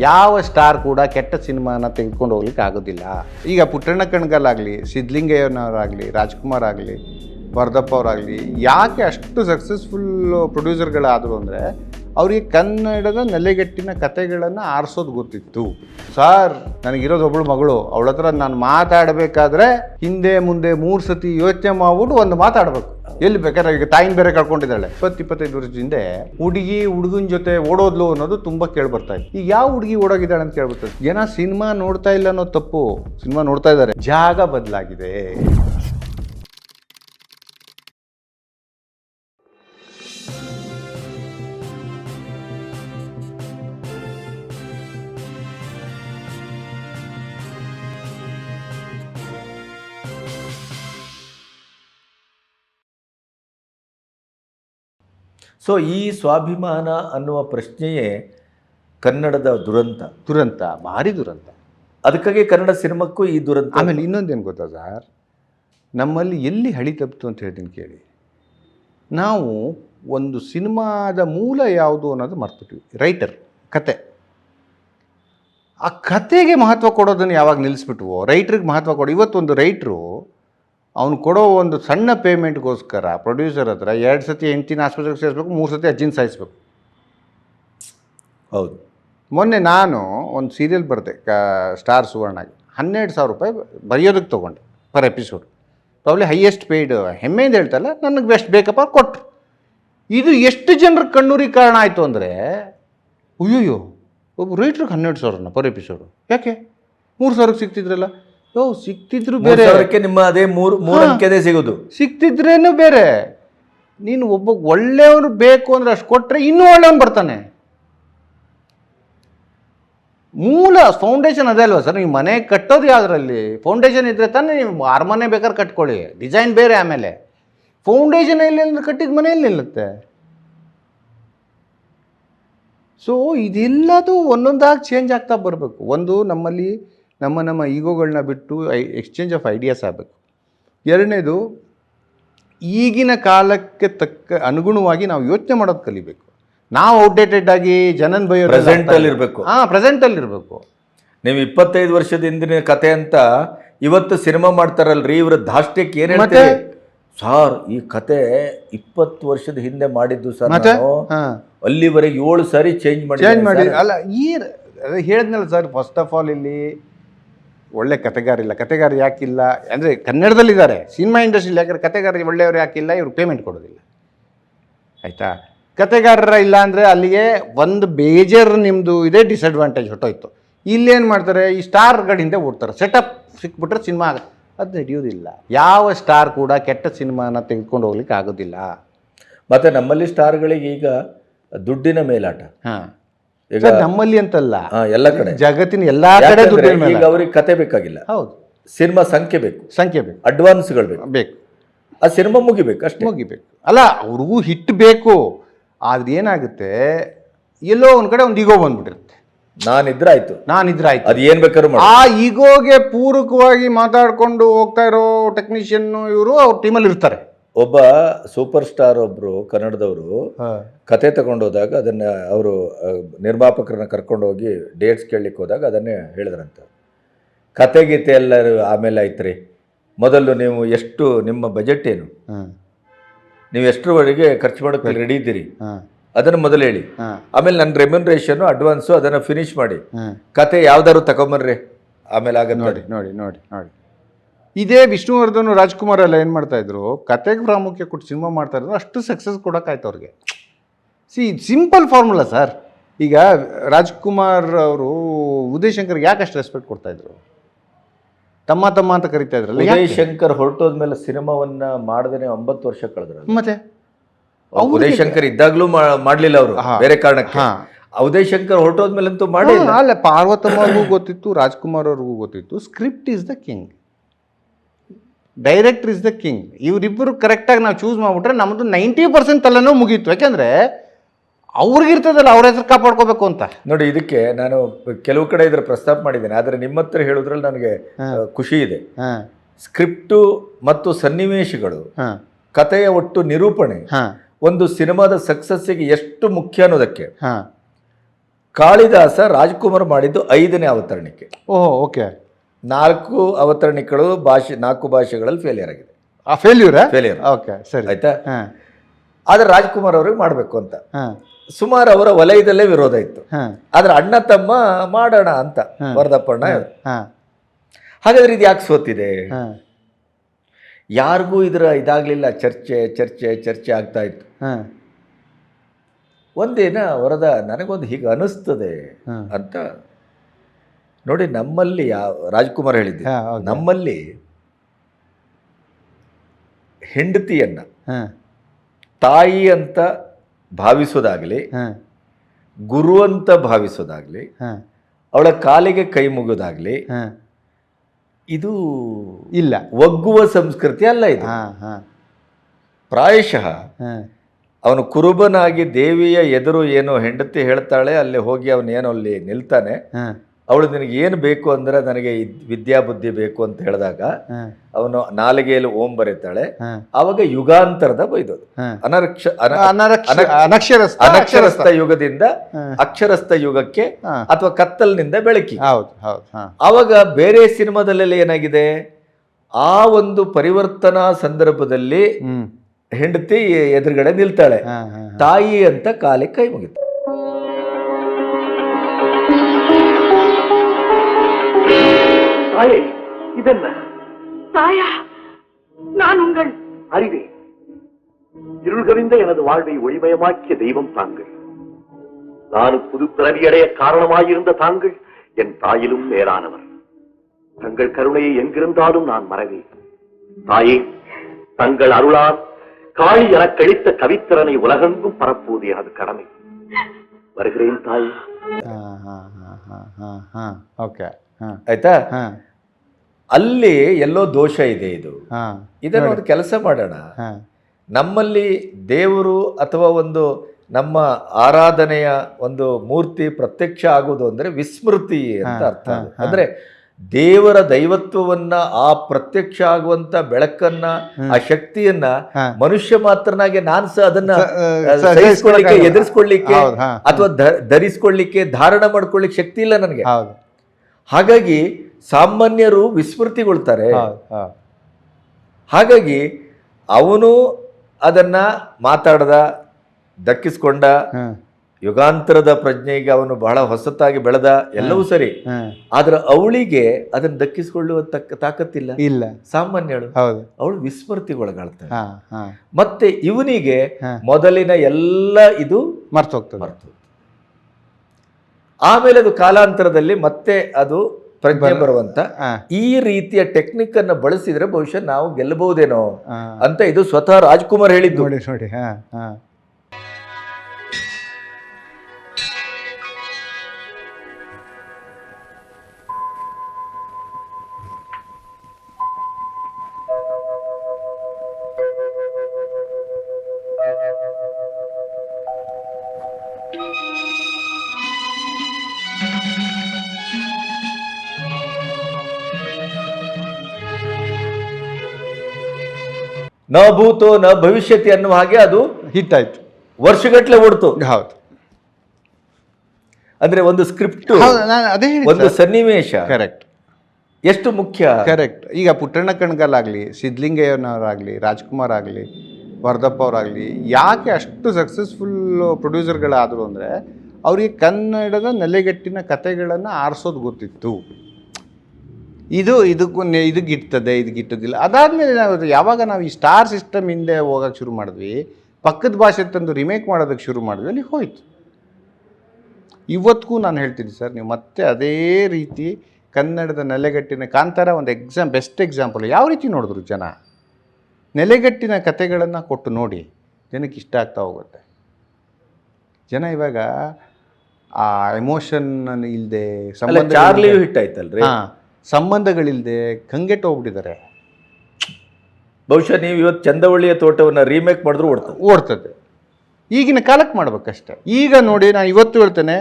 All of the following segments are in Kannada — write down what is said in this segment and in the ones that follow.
ಯಾವ ಸ್ಟಾರ್ ಕೂಡ ಕೆಟ್ಟ ಸಿನಿಮಾನ ತೆಗೆದುಕೊಂಡು ಹೋಗ್ಲಿಕ್ಕೆ ಆಗೋದಿಲ್ಲ. ಈಗ ಪುಟ್ಟಣ್ಣ ಕಣ್ಗಲ್ಲಾಗಲಿ, ಸಿದ್ಧಲಿಂಗಯ್ಯನವರಾಗಲಿ, ರಾಜ್ಕುಮಾರ್ ಆಗಲಿ, ವರದಪ್ಪ ಅವರಾಗಲಿ, ಯಾಕೆ ಅಷ್ಟು ಸಕ್ಸಸ್ಫುಲ್ ಪ್ರೊಡ್ಯೂಸರ್ಗಳಾದರು ಅಂದರೆ ಅವರಿಗೆ ಕನ್ನಡದ ನೆಲೆಗಟ್ಟಿನ ಕತೆಗಳನ್ನು ಆರಿಸೋದು ಗೊತ್ತಿತ್ತು. ಸರ್, ನನಗಿರೋದು ಒಬ್ಬಳು ಮಗಳು, ಅವಳ ಹತ್ರ ನಾನು ಮಾತಾಡಬೇಕಾದ್ರೆ ಹಿಂದೆ ಮುಂದೆ ಮೂರು ಸತಿ ಯೋಚನೆ ಮಾಡ್ಬಿಟ್ಟು ಒಂದು ಮಾತಾಡಬೇಕು. ಎಲ್ಲಿ ಬೇಕಾದ್ರೆ ಈಗ ತಾಯಿನ ಬೇರೆ ಕಳ್ಕೊಂಡಿದ್ದಾಳೆ ಇಪ್ಪತ್ತು, ಇಪ್ಪತ್ತೈದು ವರ್ಷದ ಹಿಂದೆ ಹುಡುಗಿ ಹುಡುಗನ ಜೊತೆ ಓಡೋದ್ಲು ಅನ್ನೋದು ತುಂಬ ಕೇಳ್ಬರ್ತಾ ಇತ್ತು. ಈಗ ಯಾವ ಹುಡುಗಿ ಓಡೋಗಿದ್ದಾಳೆ ಅಂತ ಕೇಳ್ಬಿಡ್ತಾರೆ ಜನ ಸಿನಿಮಾ ನೋಡ್ತಾ ಇಲ್ಲ ಅನ್ನೋ ತಪ್ಪು. ಸಿನಿಮಾ ನೋಡ್ತಾ ಇದ್ದಾರೆ. ಜಾಗ ಬದಲಾಗಿದೆ. ಸೊ ಈ ಸ್ವಾಭಿಮಾನ ಅನ್ನುವ ಪ್ರಶ್ನೆಯೇ ಕನ್ನಡದ ದುರಂತ. ದುರಂತ ಭಾರಿ ದುರಂತ. ಅದಕ್ಕಾಗಿ ಕನ್ನಡ ಸಿನಿಮಾಕ್ಕೂ ಈ ದುರಂತ. ಆಮೇಲೆ ಇನ್ನೊಂದೇನು ಗೊತ್ತಾ ಸರ್? ನಮ್ಮಲ್ಲಿ ಎಲ್ಲಿ ಹಳಿ ತಪ್ಪಿತು ಅಂತ ಹೇಳ್ತೀನಿ ಕೇಳಿ. ನಾವು ಒಂದು ಸಿನಿಮಾದ ಮೂಲ ಯಾವುದು ಅನ್ನೋದು ಮರ್ತಿಟ್ವಿ ರೈಟರ್ ಕತೆ. ಆ ಕತೆಗೆ ಮಹತ್ವ ಕೊಡೋದನ್ನು ಯಾವಾಗ ನಿಲ್ಲಿಸ್ಬಿಟ್ವೋ ರೈಟ್ರಿಗೆ ಮಹತ್ವ ಕೊಡು ಇವತ್ತೊಂದು ರೈಟ್ರು ಅವನು ಕೊಡೋ ಒಂದು ಸಣ್ಣ ಪೇಮೆಂಟ್ಗೋಸ್ಕರ ಪ್ರೊಡ್ಯೂಸರ್ ಹತ್ರ ಎರಡು ಸತಿ ಹೆಂಡ್ತಿನ ಆಸ್ಪತ್ರೆಗೆ ಸೇರಿಸ್ಬೇಕು ಮೂರು ಸತಿ ಅಜ್ಜಿನ ಸಾಯಿಸ್ಬೇಕು. ಹೌದು. ಮೊನ್ನೆ ನಾನು ಒಂದು ಸೀರಿಯಲ್ ಬರೆದೆ ಕ ಸ್ಟಾರ್ ಸುವರ್ಣಾಗಿ. ಹನ್ನೆರಡು ಸಾವಿರ ರೂಪಾಯಿ ಬರೆಯೋದಕ್ಕೆ ತೊಗೊಂಡೆ per episode. Probably highest paid ಹೆಮ್ಮೆಯಿಂದ ಹೇಳ್ತಲ್ಲ ನನಗೆ ಬೆಸ್ಟ್ ಬೇಕಪ್ಪ ಕೊಟ್ಟರು ಇದು ಎಷ್ಟು ಜನರ ಕಣ್ಣೂರಿಗೆ ಕಾರಣ ಆಯಿತು ಅಂದರೆ ಅಯ್ಯೋಯ್ಯೋ ಒಬ್ಬ ರೈಟ್ರಿಗೆ ಹನ್ನೆರಡು ಸಾವಿರನ ಪರ್ ಎಪಿಸೋಡು. ಯಾಕೆ? ಮೂರು ಸಾವಿರಕ್ಕೆ ಸಿಗ್ತಿದ್ರಲ್ಲ? ಯೋ ಸಿಕ್ತಿದ್ರು ಬೇರೆ. ಅದಕ್ಕೆ ನಿಮ್ಮ ಅದೇ ಮೂರು ಮೂರು. ಅಂಕೆದೇ ಸಿಗೋದು. ಸಿಕ್ತಿದ್ರೇನು ಬೇರೆ. ನೀನು ಒಬ್ಬ ಒಳ್ಳೆಯವನು ಬೇಕು ಅಂದ್ರೆ ಅಷ್ಟು ಕೊಟ್ಟರೆ ಇನ್ನೂ ಒಳ್ಳೆಯವನು ಬರ್ತಾನೆ. ಮೂಲ ಫೌಂಡೇಶನ್ ಅದೇ ಅಲ್ವಾ ಸರ್? ನೀವು ಮನೆ ಕಟ್ಟೋದು ಯಾವುದ್ರಲ್ಲಿ? ಫೌಂಡೇಶನ್ ಇದ್ದರೆ ತಾನೇ ನೀವು ಅರಮನೆ ಬೇಕಾದ್ರೆ ಕಟ್ಕೊಳ್ಳಿ. ಡಿಸೈನ್ ಬೇರೆ ಆಮೇಲೆ. ಫೌಂಡೇಶನ್ ಎಲ್ಲಿ ಅಂದ್ರೆ ಕಟ್ಟಿದ ಮನೆಯಲ್ಲಿ ನಿಲ್ಲುತ್ತೆ. ಸೊ ಇದೆಲ್ಲದು ಒಂದೊಂದಾಗಿ ಚೇಂಜ್ ಆಗ್ತಾ ಬರಬೇಕು. ಒಂದು ನಮ್ಮಲ್ಲಿ ನಮ್ಮ ನಮ್ಮ ಈಗೋಗಳನ್ನ ಬಿಟ್ಟು ಐ ಎಕ್ಸ್ಚೇಂಜ್ ಆಫ್ ಐಡಿಯಾಸ್ ಆಗಬೇಕು. ಎರಡನೇದು ಈಗಿನ ಕಾಲಕ್ಕೆ ತಕ್ಕ ಅನುಗುಣವಾಗಿ ನಾವು ಯೋಚನೆ ಮಾಡೋದು ಕಲಿಬೇಕು. ನಾವು ಔಟ್ಡೇಟೆಡ್ ಆಗಿ ಜನನ್ ಬಯೋ ಪ್ರೆಸೆಂಟಲ್ಲಿ ಇರಬೇಕು. ಹಾಂ ಪ್ರೆಸೆಂಟಲ್ಲಿ ಇರಬೇಕು. ನೀವು ಇಪ್ಪತ್ತೈದು ವರ್ಷದ ಹಿಂದಿನ ಕತೆ ಅಂತ ಇವತ್ತು ಸಿನಿಮಾ ಮಾಡ್ತಾರಲ್ರಿ ಇವ್ರ ಧಾಷ್ಟ್ಯಕ್ಕೆ ಏನ್ ಮತ್ತೆ? ಹೇಳ್ತೀರಿ ಸಾರ್ ಈ ಕತೆ ಇಪ್ಪತ್ತು ವರ್ಷದ ಹಿಂದೆ ಮಾಡಿದ್ದು ಸರ್ ಹಾಂ. ಅಲ್ಲಿವರೆಗೆ ಏಳು ಸಾರಿ ಚೇಂಜ್ ಮಾಡಿ ಚೇಂಜ್ ಮಾಡಿ ಅಲ್ಲ ಈ ಹೇಳಿದ್ನಲ್ಲ ಸರ್ ಫಸ್ಟ್ ಆಫ್ ಆಲ್ ಇಲ್ಲಿ ಒಳ್ಳೆ ಕತೆಗಾರಿಲ್ಲ. ಕತೆಗಾರ ಯಾಕಿಲ್ಲ? ಅಂದರೆ ಕನ್ನಡದಲ್ಲಿದ್ದಾರೆ. ಸಿನಿಮಾ ಇಂಡಸ್ಟ್ರಿಲಿ ಯಾಕಂದರೆ ಕತೆಗಾರ ಒಳ್ಳೆಯವರು ಯಾಕಿಲ್ಲ? ಇವರು ಪೇಮೆಂಟ್ ಕೊಡೋದಿಲ್ಲ. ಆಯಿತಾ? ಕತೆಗಾರರ ಇಲ್ಲ ಅಂದರೆ ಅಲ್ಲಿಗೆ ಒಂದು ಬೇಜರ್ ನಿಮ್ಮದು ಇದೇ ಡಿಸ್ಅಡ್ವಾಂಟೇಜ್ ಹೊಟ್ಟೋಯ್ತು ಇಲ್ಲೇನು ಮಾಡ್ತಾರೆ? ಈ ಸ್ಟಾರ್ಗಳಿಂದ ಓಡ್ತಾರೆ. ಸೆಟಪ್ ಸಿಕ್ಬಿಟ್ರೆ ಸಿನಿಮಾ ಅದು ನಡೆಯೋದಿಲ್ಲ ಯಾವ ಸ್ಟಾರ್ ಕೂಡ ಕೆಟ್ಟ ಸಿನಿಮಾನ ತೆಗೆದುಕೊಂಡು ಹೋಗ್ಲಿಕ್ಕೆ ಆಗೋದಿಲ್ಲ. ಮತ್ತು ನಮ್ಮಲ್ಲಿ ಸ್ಟಾರ್ಗಳಿಗೆ ಈಗ ದುಡ್ಡಿನ ಮೇಲಾಟ. ಹಾಂ. ಈಗ ನಮ್ಮಲ್ಲಿ ಅಂತಲ್ಲ. ಎಲ್ಲ ಕಡೆ. ಜಗತ್ತಿನ ಎಲ್ಲಾ ಕಡೆ ಈಗ ಅವ್ರಿಗೆ ಕತೆ ಬೇಕಾಗಿಲ್ಲ. ಹೌದು. ಸಿನಿಮಾ ಸಂಖ್ಯೆ ಬೇಕು. ಸಂಖ್ಯೆ ಬೇಕು. ಅಡ್ವಾನ್ಸ್ಗಳು ಬೇಕು. ಬೇಕು. ಆ ಸಿನಿಮಾ ಮುಗಿಬೇಕು ಅಷ್ಟೇ. ಮುಗಿಬೇಕು. ಅಲ್ಲ ಅವ್ರಿಗೂ ಹಿಟ್ ಬೇಕು. ಆದ್ರೆ ಏನಾಗುತ್ತೆ? ಎಲ್ಲೋ ಒಂದ್ ಕಡೆ ಒಂದು ಈಗೋ ಬಂದ್ಬಿಟ್ಟಿರುತ್ತೆ. ನಾನಿದ್ರೆ ಆಯ್ತು. ನಾನಿದ್ರೆ ಆಯ್ತು. ಅದು ಏನ್ ಬೇಕಾದ್ರೂ ಮಾಡಿ ಆ ಈಗೋಗೆ ಪೂರಕವಾಗಿ ಮಾತಾಡ್ಕೊಂಡು ಹೋಗ್ತಾ ಇರೋ ಟೆಕ್ನಿಷಿಯನ್ ಇವರು ಅವ್ರ ಟೀಮಲ್ಲಿ ಇರ್ತಾರೆ. ಒಬ್ಬ ಸೂಪರ್ ಸ್ಟಾರ್ ಒಬ್ರು ಕನ್ನಡದವರು ಕತೆ ತಗೊಂಡೋದಾಗ ಅದನ್ನ ಅವರು ನಿರ್ಮಾಪಕರನ್ನ ಕರ್ಕೊಂಡು ಹೋಗಿ ಡೇಟ್ಸ್ ಕೇಳಲಿಕ್ಕೆ ಹೋದಾಗ ಅದನ್ನೇ ಹೇಳಿದ್ರಂತ. ಕತೆ ಗೀತೆ ಎಲ್ಲರೂ ಆಮೇಲೆ ಆಯ್ತ್ರಿ. ಮೊದಲು ನೀವು ಎಷ್ಟು ನಿಮ್ಮ ಬಜೆಟ್ ಏನು? ನೀವು ಎಷ್ಟರವರೆಗೆ ಖರ್ಚು ಮಾಡೋಕ್ಕೆ ರೆಡಿ ಇದ್ದೀರಿ? ಅದನ್ನು ಮೊದಲು ಹೇಳಿ. ಆಮೇಲೆ ನನ್ನ ರೆಮ್ಯುನರೇಷನ್ ಅಡ್ವಾನ್ಸು ಅದನ್ನು ಫಿನಿಶ್ ಮಾಡಿ. ಕತೆ ಯಾವ್ದಾದ್ರು ತಗೊಂಬರ್ರಿ. ಆಮೇಲೆ ಆಗ ನೋಡಿ ನೋಡಿ ನೋಡಿ ನೋಡಿ. ಇದೇ ವಿಷ್ಣುವರ್ಧನ್ ರಾಜ್ಕುಮಾರ್ ಎಲ್ಲ ಏನು ಮಾಡ್ತಾ ಇದ್ರು? ಕತೆಗೆ ಪ್ರಾಮುಖ್ಯ ಕೊಟ್ಟು ಸಿನಿಮಾ ಮಾಡ್ತಾ ಇದ್ರು ಅಷ್ಟು ಸಕ್ಸಸ್ ಕೊಡೋಕ್ಕಾಯ್ತು ಅವ್ರಿಗೆ. ಸಿ ಸಿಂಪಲ್ ಫಾರ್ಮುಲಾ ಸರ್ ಈಗ ರಾಜ್ಕುಮಾರ್ ಅವರು ಉದಯ್ ಶಂಕರ್ಗೆ ಯಾಕೆ ಅಷ್ಟು ರೆಸ್ಪೆಕ್ಟ್ ಕೊಡ್ತಾ ಇದ್ರು? ತಮ್ಮ ತಮ್ಮ ಅಂತ ಕರಿತಾ ಇದ್ರಲ್ಲ ಉದಯ್ ಯಾಕೆ? ಶಂಕರ್ ಹೊರಟೋದ್ಮೇಲೆ ಸಿನಿಮಾವನ್ನ ಮಾಡದೇನೆ ಒಂಬತ್ತು ವರ್ಷ ಕಳೆದ್ರೆ ಮತ್ತೆ? ಉದಯ್ ಶಂಕರ್ ಇದ್ದಾಗ್ಲೂ ಮಾಡಲಿಲ್ಲ ಅವರು ಬೇರೆ ಕಾರಣಕ್ಕೆ. ಹಾ. ಆ ಉದಯ್ ಶಂಕರ್ ಹೊರಟೋದ್ಮೇಲಂತೂ ಮಾಡಿ ಹಾ, ಅಲ್ಲ ಪಾರ್ವತಮ್ಮವ್ರಿಗೂ ಗೊತ್ತಿತ್ತು ರಾಜ್ಕುಮಾರ್ ಅವ್ರಿಗೂ ಗೊತ್ತಿತ್ತು. Script is the king director is the king ಇವರಿಬ್ಬರು ಕರೆಕ್ಟಾಗಿ ನಾವು ಚೂಸ್ ಮಾಡಿಬಿಟ್ರೆ ನಮ್ಮದು ನೈಂಟಿ ಪರ್ಸೆಂಟ್ ತಲೆನೋ ಮುಗೀತು. ಯಾಕೆಂದರೆ ಅವ್ರಿಗಿರ್ತದಲ್ಲ ಅವ್ರ ಹೆಸರು ಕಾಪಾಡ್ಕೋಬೇಕು ಅಂತ. ನೋಡಿ ಇದಕ್ಕೆ ನಾನು ಕೆಲವು ಕಡೆ ಇದ್ರ ಪ್ರಸ್ತಾಪ ಮಾಡಿದ್ದೇನೆ ಆದರೆ ನಿಮ್ಮ ಹತ್ರ ಹೇಳೋದ್ರಲ್ಲಿ ನನಗೆ. ಖುಷಿ ಇದೆ. ಸ್ಕ್ರಿಪ್ಟು ಮತ್ತು ಸನ್ನಿವೇಶಗಳು ಕಥೆಯ ಒಟ್ಟು ನಿರೂಪಣೆ ಒಂದು ಸಿನಿಮಾದ ಸಕ್ಸಸ್ಸಿಗೆ ಎಷ್ಟು ಮುಖ್ಯ ಅನ್ನೋದಕ್ಕೆ ಕಾಳಿದಾಸ ರಾಜ್ಕುಮಾರ್ ಮಾಡಿದ್ದು ಐದನೇ ಅವತರಣಿಕೆ. ಓಹ್ ಓಕೆ ನಾಲ್ಕು ಅವತರಣಿಕೆಗಳು ಭಾಷೆ ನಾಲ್ಕು ಭಾಷೆಗಳಲ್ಲಿ ಫೇಲಿಯರ್ ಆಗಿದೆ. ಆ ಫೇಲ್ಯೂರ್ ಫೇಲಿಯರ್ ಓಕೆ ಸರಿ. ಆಯ್ತಾ? ಹಾಂ. ಆದ್ರೆ ರಾಜ್ಕುಮಾರ್ ಅವ್ರಿಗೆ ಮಾಡಬೇಕು ಅಂತ. ಹಾಂ. ಸುಮಾರು ಅವರ ವಲಯದಲ್ಲೇ ವಿರೋಧ ಇತ್ತು. ಹಾಂ. ಆದ್ರೆ ಅಣ್ಣ ತಮ್ಮ ಮಾಡೋಣ ಅಂತ ವರದಪ್ಪಣ್ಣ ಹಾಂ. ಹಾಗಾದ್ರೆ ಇದು ಯಾಕೆ ಸೋತಿದೆ? ಹಾಂ. ಯಾರಿಗೂ ಇದರ ಇದಾಗ್ಲಿಲ್ಲ ಚರ್ಚೆ ಚರ್ಚೆ ಚರ್ಚೆ ಆಗ್ತಾ ಇತ್ತು. ಒಂದೇನ ಒಂದಿನ ವರದ ನನಗೊಂದು ಹೀಗೆ ಅನಿಸ್ತದೆ ಹಾಂ. ಅಂತ ನೋಡಿ ನಮ್ಮಲ್ಲಿ ಯಾವ ರಾಜ್ಕುಮಾರ್ ಹೇಳಿದ್ದೆ. ನಮ್ಮಲ್ಲಿ ಹೆಂಡತಿಯನ್ನ ಹಾಂ. ತಾಯಿ ಅಂತ ಭಾವಿಸೋದಾಗಲಿ ಗುರು ಅಂತ ಭಾವಿಸೋದಾಗಲಿ ಅವಳ ಕಾಲಿಗೆ ಕೈ ಮುಗೋದಾಗಲಿ ಇದು ಇಲ್ಲ. ಒಗ್ಗುವ ಸಂಸ್ಕೃತಿ ಅಲ್ಲ ಇದು. ಹಾಂ ಹಾಂ. ಪ್ರಾಯಶಃ ಅವನು ಕುರುಬನಾಗಿ ದೇವಿಯ ಎದುರು ಏನೋ ಹೆಂಡತಿ ಹೇಳ್ತಾಳೆ ಅಲ್ಲಿ ಹೋಗಿ ಅವನೇನೋ ಅಲ್ಲಿ ನಿಲ್ತಾನೆ. ಅವಳು ನಿನಗೆ ಏನು ಬೇಕು ಅಂದ್ರೆ ನನಗೆ ವಿದ್ಯಾ ಬುದ್ಧಿ ಬೇಕು ಅಂತ ಹೇಳಿದಾಗ ಅವನು ನಾಲಿಗೆಯಲ್ಲಿ ಓಂ ಬರೀತಾಳೆ. ಅವಾಗ ಯುಗಾಂತರದ ಬೈದೋದು. ಅನರಕ್ಷ ಅನ- ಅನರಕ್ಷ ಅನಕ್- ಅನಕ್ಷರಸ್ಥ ಅನಕ್ಷರಸ್ಥ ಯುಗದಿಂದ ಅಕ್ಷರಸ್ಥ ಯುಗಕ್ಕೆ ಅಥವಾ ಕತ್ತಲಿನಿಂದ ಬೆಳಕಿ. ಹಾಂ. ಬೇರೆ ಸಿನಿಮಾದಲ್ಲೆಲ್ಲ ಏನಾಗಿದೆ? ಆ ಒಂದು ಪರಿವರ್ತನಾ ಸಂದರ್ಭದಲ್ಲಿ ಹೆಂಡತಿ ಎದುರುಗಡೆ ನಿಲ್ತಾಳೆ. ತಾಯಿ ಅಂತ ಕಾಲಿಗೆ ಕೈ ಮುಗಿತು. தாயே இதென்ன தாயா நான் உங்கள் அறிவே இருள் கவிந்த எனது வாழ்வை ஒளிமயமாக்கிய தெய்வம் தாங்கள் நான் புது பிறவியடைய காரணமாயிருந்த தாங்கள் என் தாயிலும் மேலானவர் தங்கள் கருணையை எங்கிருந்தாலும் நான் மறவேன் தாயே தங்கள் அருளால் காளி எனக் கழித்த கவித்திறனை உலகெங்கும் பரப்புவது எனது கடமை வருகிறேன் தாயே ಹಾಂ ಹಾಂ ಹಾಂ ಹಾಂ ಹಾಂ ಹಾಂ ಓಕೆ ಹಾಂ ಆಯ್ತಾ ಹಾಂ ಅಲ್ಲಿ ಎಲ್ಲೋ ದೋಷ ಇದೆ ಇದು. ಇದನ್ನು ಒಂದು ಕೆಲಸ ಮಾಡೋಣ. ನಮ್ಮಲ್ಲಿ ದೇವರು ಅಥವಾ ಒಂದು ನಮ್ಮ ಆರಾಧನೆಯ ಒಂದು ಮೂರ್ತಿ ಪ್ರತ್ಯಕ್ಷ ಆಗುವುದು ಅಂದ್ರೆ ವಿಸ್ಮೃತಿ ಅಂತ ಅರ್ಥ ಅಂದರೆ ದೇವರ ದೈವತ್ವವನ್ನ ಆ ಪ್ರತ್ಯಕ್ಷ ಆಗುವಂತ ಬೆಳಕನ್ನ ಆ ಶಕ್ತಿಯನ್ನ ಮನುಷ್ಯ ಮಾತ್ರನಾಗೆ ನಾನು ಸಹ ಅದನ್ನ ಸಹಿಸ್ಕೊಳ್ಳಿಕ್ಕೆ ಎದುರಿಸ್ಕೊಳ್ಳಿಕ್ಕೆ ಅಥವಾ ಧರಿಸ್ಕೊಳ್ಳಿಕ್ಕೆ ಧಾರಣ ಮಾಡ್ಕೊಳ್ಳಿಕ್ಕೆ ಶಕ್ತಿ ಇಲ್ಲ ನನಗೆ. ಹಾಗಾಗಿ ಸಾಮಾನ್ಯರು ವಿಸ್ಮೃತಿಗೊಳ್ತಾರೆ. ಹಾಗಾಗಿ ಅವನು ಅದನ್ನ ಮಾತಾಡದ ದಕ್ಕಿಸ್ಕೊಂಡ ಯುಗಾಂತರದ ಪ್ರಜ್ಞೆಗೆ ಅವನು ಬಹಳ ಹೊಸತಾಗಿ ಬೆಳೆದ ಎಲ್ಲವೂ ಸರಿ. ಆದ್ರೆ ಅವಳಿಗೆ ಅದನ್ನ ದಕ್ಕಿಸಿಕೊಳ್ಳುವ ತಕ್ಕ ತಾಕತ್ತಿಲ್ಲ. ಇಲ್ಲ. ಸಾಮಾನ್ಯಳು. ಅವಳು ವಿಸ್ಮೃತಿಗೊಳಗಾಳ್ತಾಳೆ. ಮತ್ತೆ ಇವನಿಗೆ ಮೊದಲಿನ ಎಲ್ಲ ಇದು ಮರ್ತೋಗ್ತದೆ. ಮರ್ತು ಆಮೇಲೆ ಅದು ಕಾಲಾಂತರದಲ್ಲಿ ಮತ್ತೆ ಅದು ಪ್ರಜ್ಞೆ ಬರುವಂತ ಈ ರೀತಿಯ ಟೆಕ್ನಿಕ್ ಅನ್ನ ಬಳಸಿದ್ರೆ ಬಹುಶಃ ನಾವು ಗೆಲ್ಲಬಹುದೇನೋ ಅಂತ ಇದು ಸ್ವತಃ ರಾಜ್ಕುಮಾರ್ ಹೇಳಿದ್ದು. ನೋಡಿ ನೋಡಿ ನ ಭೂತೋ ನ ಭವಿಷ್ಯತಿ ಅನ್ನುವ ಹಾಗೆ ಅದು ಹಿಟ್ ಆಯ್ತು ವರ್ಷಗಟ್ಟಲೆ ಓಡ್ತು. ಹೌದು. ಅಂದ್ರೆ ಒಂದು ಸ್ಕ್ರಿಪ್ಟ್ ಅದೇ ಒಂದು ಸನ್ನಿವೇಶ. ಕರೆಕ್ಟ್. ಎಷ್ಟು ಮುಖ್ಯ? ಕರೆಕ್ಟ್. ಈಗ ಪುಟ್ಟಣ್ಣ ಕಣ್ಗಲ್ಲಾಗಲಿ ಸಿದ್ಲಿಂಗಯ್ಯನವರಾಗಲಿ ರಾಜ್ಕುಮಾರ್ ಆಗಲಿ ವರದಪ್ಪ ಅವರಾಗಲಿ ಯಾಕೆ ಅಷ್ಟು ಸಕ್ಸಸ್ಫುಲ್ ಪ್ರೊಡ್ಯೂಸರ್ಗಳಾದರು ಅಂದರೆ ಅವರಿಗೆ ಕನ್ನಡದ ನೆಲೆಗಟ್ಟಿನ ಕತೆಗಳನ್ನು ಆರಿಸೋದು ಗೊತ್ತಿತ್ತು. ಇದು ಇದಕ್ಕೂ ಇದು ಗಿಟ್ತದೆ ಇದು ಗಿಟ್ಟೋದಿಲ್ಲ ಅದಾದಮೇಲೆ ನಾವು ಯಾವಾಗ ನಾವು ಈ ಸ್ಟಾರ್ ಸಿಸ್ಟಮ್ ಹಿಂದೆ ಹೋಗೋಕ್ಕೆ ಶುರು ಮಾಡಿದ್ವಿ ಪಕ್ಕದ ಭಾಷೆ ತಂದು ರಿಮೇಕ್ ಮಾಡೋದಕ್ಕೆ ಶುರು ಮಾಡಿದ್ವಿ ಅಲ್ಲಿ ಹೋಯ್ತು. ಇವತ್ತಿಗೂ ನಾನು ಹೇಳ್ತೀನಿ ಸರ್ ನೀವು ಮತ್ತೆ ಅದೇ ರೀತಿ ಕನ್ನಡದ ನೆಲೆಗಟ್ಟಿನ ಕಾಂತಾರ ಒಂದು ಎಕ್ಸಾಮ್ ಬೆಸ್ಟ್ ಎಕ್ಸಾಂಪಲ್ ಯಾವ ರೀತಿ ನೋಡಿದ್ರು ಜನ? ನೆಲೆಗಟ್ಟಿನ ಕತೆಗಳನ್ನು ಕೊಟ್ಟು ನೋಡಿ ಜನಕ್ಕೆ ಇಷ್ಟ ಆಗ್ತಾ ಹೋಗುತ್ತೆ. ಜನ ಇವಾಗ ಆ ಎಮೋಷನ್ ಇಲ್ಲದೆ ಸಂಬಂಧ ಚಾರ್ಲಿಯು ಹಿಟ್ ಆಯ್ತಲ್ರಿ? ಹಾಂ. ಸಂಬಂಧಗಳಿಲ್ಲದೆ ಕಂಗೆಟ್ಟು ಹೋಗ್ಬಿಟ್ಟಿದ್ದಾರೆ. ಬಹುಶಃ ನೀವು ಇವತ್ತು ಚಂದವಳ್ಳಿಯ ತೋಟವನ್ನು ರೀಮೇಕ್ ಮಾಡಿದ್ರು ಓಡ್ತದೆ. ಓಡ್ತದೆ. ಈಗಿನ ಕಾಲಕ್ಕೆ ಮಾಡ್ಬೇಕಷ್ಟೆ. ಈಗ ನೋಡಿ ನಾನು ಇವತ್ತು ಹೇಳ್ತೇನೆ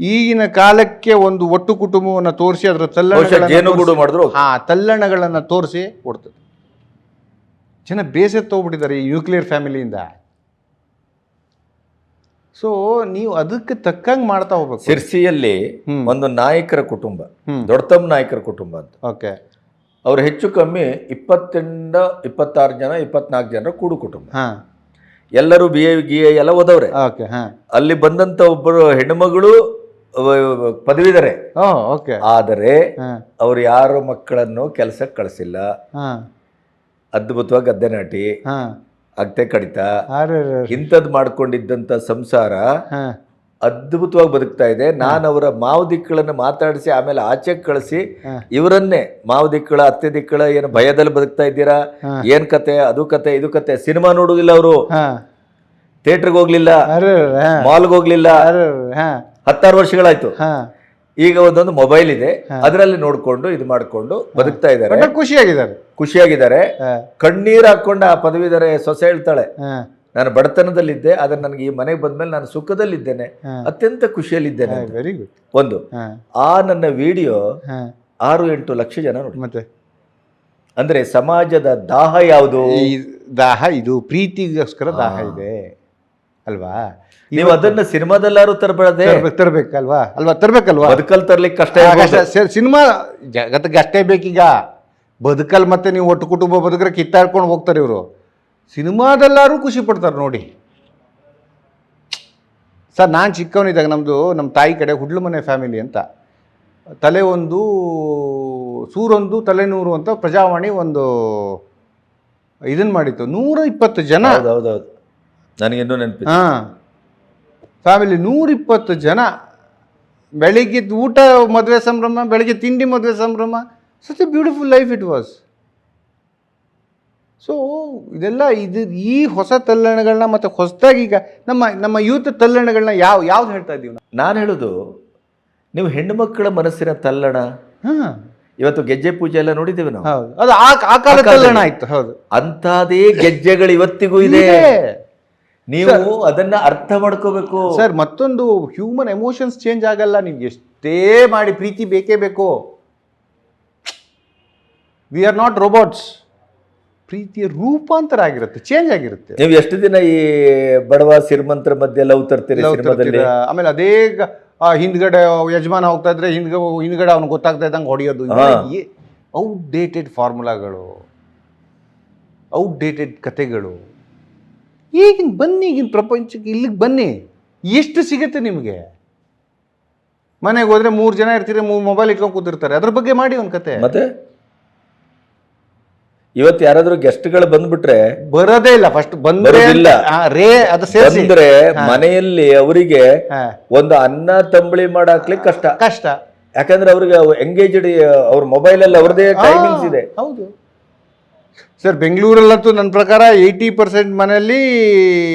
ಈಗಿನ ಕಾಲಕ್ಕೆ ಒಂದು ಒಟ್ಟು ಕುಟುಂಬವನ್ನು ತೋರಿಸಿ ಅದರ ತಲ್ಲಣ ಜೇನುಗೂಡು ಮಾಡಿದ್ರು ಹಾ ತಲ್ಲಣಗಳನ್ನು ತೋರಿಸಿ ಓಡ್ತದೆ. ಜನ ಬೇಸತ್ತು ಹೋಗ್ಬಿಟ್ಟಿದ್ದಾರೆ ಈ ನ್ಯೂಕ್ಲಿಯರ್ ಫ್ಯಾಮಿಲಿಯಿಂದ ಸೊ ನೀವು ಅದಕ್ಕೆ ತಕ್ಕಂಗೆ ಮಾಡ್ತಾ ಹೋಗ್ಬೇಕು. ಸಿರ್ಸಿಯಲ್ಲಿ. ಒಂದು ನಾಯಕರ ಕುಟುಂಬ ದೊಡ್ಡ ದೊಡ್ಡತಮ್ಮ ನಾಯಕರ ಕುಟುಂಬ ಅಂತ. ಓಕೆ. ಅವ್ರು ಹೆಚ್ಚು ಕಮ್ಮಿ ಇಪ್ಪತ್ತೆಂಟ ಇಪ್ಪತ್ತಾರು ಜನ ಇಪ್ಪತ್ನಾಲ್ಕು ಜನರ ಕೂಡು ಕುಟುಂಬ. ಹಾಂ. ಎಲ್ಲರೂ ಬಿ ಎ ಗಿ ಎ ಎಲ್ಲ ಓದವ್ರೆ. ಓಕೆ ಹಾಂ. ಅಲ್ಲಿ ಬಂದಂತ ಒಬ್ಬರು ಹೆಣ್ಣುಮಗಳು ಪದವಿದರೆ ಆದರೆ ಅವ್ರು ಯಾರು ಮಕ್ಕಳನ್ನು ಕೆಲಸಕ್ಕೆ ಕಳಿಸಿಲ್ಲ. ಹಾಂ. ಅದ್ಭುತವಾಗಿ ಗದ್ದೆ ನಾಟಿ. ಹಾಂ. ಅಗತೆ ಕಡಿತ ಇಂಥದ್ ಮಾಡ್ಕೊಂಡಿದ್ದಂತ ಮಾಡ್ಕೊಂಡಿದ್ದಂಥ ಸಂಸಾರ ಅದ್ಭುತವಾಗಿ ಬದುಕ್ತಾ ಇದೆ. ನಾನು ಅವರ ಮಾವು ದಿಕ್ಕಳನ್ನು ಮಾತಾಡಿಸಿ ಆಮೇಲೆ ಆಚೆ ಕಳಿಸಿ. ಇವರನ್ನೇ ಮಾವು ದಿಕ್ಕಳ ಅತ್ತೆ ದಿಕ್ಕಳ ಏನು ಭಯದಲ್ಲಿ ಬದುಕ್ತಾ ಇದ್ದೀರಾ. ಏನ್ ಕತೆ? ಅದು ಕತೆ ಇದು ಕತೆ ಸಿನಿಮಾ ನೋಡುದಿಲ್ಲ ಅವರು. ಥಿಯೇಟರ್ಗೆ ಹೋಗ್ಲಿಲ್ಲ. ಮಾಲ್ಗೆ ಹೋಗ್ಲಿಲ್ಲ. ಹತ್ತಾರು ವರ್ಷಗಳಾಯ್ತು. ಈಗ ಒಂದೊಂದು ಮೊಬೈಲ್ ಇದೆ. ಅದರಲ್ಲಿ ನೋಡ್ಕೊಂಡು ಇದು ಮಾಡ್ಕೊಂಡು ಬದುಕ್ತಾ ಇದ್ದಾರೆ. ಖುಷಿಯಾಗಿದ್ದಾರೆ. ಖುಷಿಯಾಗಿದ್ದಾರೆ. ಕಣ್ಣೀರು ಹಾಕೊಂಡು ಆ ಪದವೀಧರ ಸೊಸೆ ಹೇಳ್ತಾಳೆ ನಾನು ಬಡತನದಲ್ಲಿದ್ದೆ ಆದ್ರೆ ನನಗೆ ಈ ಮನೆಗೆ ಬಂದ್ಮೇಲೆ ನಾನು ಸುಖದಲ್ಲಿದ್ದೇನೆ. ಅತ್ಯಂತ ಖುಷಿಯಲ್ಲಿದ್ದೇನೆ. ವೆರಿ ಗುಡ್ ಒಂದು. ಆ ನನ್ನ ವಿಡಿಯೋ ಆರು ಎಂಟು ಲಕ್ಷ ಜನ ನೋಡಿ. ಮತ್ತೆ? ಅಂದ್ರೆ ಸಮಾಜದ ದಾಹ ಯಾವುದು? ಈ ದಾಹ ಇದು ಪ್ರೀತಿಗೋಸ್ಕರ ದಾಹ ಇದೆ. ಅಲ್ವಾ? ನೀವು ಅದನ್ನ ಸಿನಿಮಾದಲ್ಲಾರು ತರಬಾರದೆ? ತರಬೇಕಲ್ವಾ? ಅಲ್ವಾ ತರಬೇಕಲ್ವಾ? ಬದುಕಲ್ ತರ್ಲಿಕ್ಕೆ ಕಷ್ಟ. ಸಿನಿಮಾ ಜಗತ್ತಿಗೆ ಅಷ್ಟೇ ಬೇಕೀಗ. ಬದುಕಲ್ ಮತ್ತೆ ನೀವು ಒಟ್ಟು ಕುಟುಂಬ ಬದುಕ್ರೆ ಕಿತ್ತಾಡ್ಕೊಂಡು ಹೋಗ್ತಾರೆ ಇವರು. ಸಿನಿಮಾದಲ್ಲಾರು ಖುಷಿ ಪಡ್ತಾರೆ ನೋಡಿ. ಸರ್ ನಾನು ಚಿಕ್ಕವನಿದ್ದಾಗ ನಮ್ಮದು ನಮ್ಮ ತಾಯಿ ಕಡೆ ಹುಡ್ಲು ಮನೆ ಫ್ಯಾಮಿಲಿ ಅಂತ. ತಲೆ ಒಂದು ಸೂರೊಂದು ತಲೆನೂರು ಅಂತ ಪ್ರಜಾವಾಣಿ ಒಂದು ಇದನ್ನು ಮಾಡಿತ್ತು. ನೂರ ಇಪ್ಪತ್ತು ಜನ. ಹೌದು ಹೌದು ಹೌದು. ನನಗೆ ಇನ್ನೂ ನೆನಪಿದೆ. ಹಾಂ. ಫ್ಯಾಮಿಲಿ ನೂರಿಪ್ಪತ್ತು ಜನ. ಬೆಳಿಗ್ಗೆ ಊಟ ಮದುವೆ ಸಂಭ್ರಮ ಬೆಳಿಗ್ಗೆ ತಿಂಡಿ ಮದುವೆ ಸಂಭ್ರಮ such a beautiful life it was so ಇದೆಲ್ಲ ಇದು ಈ ಹೊಸ ತಲ್ಲಣಗಳನ್ನ ಮತ್ತು ಹೊಸದಾಗಿ ಈಗ ನಮ್ಮ ನಮ್ಮ ಯೂತ್ ತಲ್ಲಣಗಳನ್ನ ಯಾವ ಯಾವ್ದು ಹೇಳ್ತಾ ಇದ್ದೀವಿ ನಾನು ಹೇಳೋದು ನೀವು ಹೆಣ್ಣು ಮಕ್ಕಳ ಮನಸ್ಸಿನ ತಲ್ಲಣ. ಹಾಂ. ಇವತ್ತು ಗೆಜ್ಜೆ ಪೂಜೆ ಎಲ್ಲ ನೋಡಿದ್ದೇವೆ ನಾವು? ಹೌದು. ಅದು ಆ ಆ ಕಾಲ ತಲ್ಲಣ ಆಯ್ತು ಹೌದು. ಅಂಥದೇ ಗೆಜ್ಜೆಗಳು ಇವತ್ತಿಗೂ ಇದೆ. ನೀವು ಅದನ್ನ ಅರ್ಥ ಮಾಡ್ಕೋಬೇಕು. ಸರ್ ಮತ್ತೊಂದು ಹ್ಯೂಮನ್ ಎಮೋಷನ್ಸ್ ಚೇಂಜ್ ಆಗಲ್ಲ. ನೀವು ಎಷ್ಟೇ ಮಾಡಿ ಪ್ರೀತಿ ಬೇಕೇ ಬೇಕು. ವಿ ಆರ್ ನಾಟ್ ರೋಬೋಟ್ಸ್ ಪ್ರೀತಿಯ ರೂಪಾಂತರ ಆಗಿರುತ್ತೆ ಚೇಂಜ್ ಆಗಿರುತ್ತೆ. ನೀವು ಎಷ್ಟು ದಿನ ಈ ಬಡವ ಶ್ರೀಮಂತರ ಮಧ್ಯೆ ಲವ್ ತರ್ತೀರಿ ಸಿನಿಮಾದಲ್ಲಿ. ಆಮೇಲೆ ಅದೇ ಹಿಂದ್ಗಡೆ ಯಜಮಾನ ಹೋಗ್ತಾ ಇದ್ರೆ ಹಿಂದ್ಗ ಹಿಂದ್ಗಡೆ ಅವ್ನಿಗೆ ಗೊತ್ತಾಗ್ತಾ ಇದ್ದಂಗೆ ಹೊಡೆಯೋದು. ಔಟ್ಡೇಟೆಡ್ ಫಾರ್ಮುಲಾಗಳು ಔಟ್ಡೇಟೆಡ್ ಕತೆಗಳು ಈಗಿನ ಬನ್ನಿ ಈಗಿನ ಪ್ರಪಂಚಕ್ಕೆ ಇಲ್ಲಿಗೆ ಬನ್ನಿ. ಎಷ್ಟು ಸಿಗುತ್ತೆ ನಿಮಗೆ? ಮನೆಗೆ ಹೋದ್ರೆ ಮೂರು ಜನ ಇರ್ತೀರಿ ಮೂರು ಮೊಬೈಲ್ ಇಟ್ಕೊಂಡು ಕೂತಿರ್ತಾರೆ. ಅದ್ರ ಬಗ್ಗೆ ಮಾಡಿ ಒಂದು ಕತೆ. ಮತ್ತೆ? ಇವತ್ತು ಯಾರಾದ್ರೂ ಗೆಸ್ಟ್ಗಳು ಬಂದ್ಬಿಟ್ರೆ ಬರೋದೇ ಇಲ್ಲ. ಫಸ್ಟ್ ಬಂದಿಲ್ಲ ರೇ ಅದು ಸೇರಿಸಿ. ಮನೆಯಲ್ಲಿ ಅವರಿಗೆ ಒಂದು ಅನ್ನ ತಂಬಳಿ ಮಾಡಾಕ್ಲಿ ಕಷ್ಟ. ಕಷ್ಟ. ಯಾಕಂದ್ರೆ ಅವ್ರಿಗೆ ಎಂಗೇಜ್ಡ್ ಅವ್ರ ಮೊಬೈಲ್ ಅಲ್ಲಿ ಅವ್ರದೇ ಟೈಮಿಂಗ್ಸ್ ಇದೆ. ಹೌದು. ಸರ್ ಬೆಂಗಳೂರಲ್ಲಂತೂ ನನ್ನ ಪ್ರಕಾರ ಏಯ್ಟಿ ಪರ್ಸೆಂಟ್ ಮನೆಯಲ್ಲಿ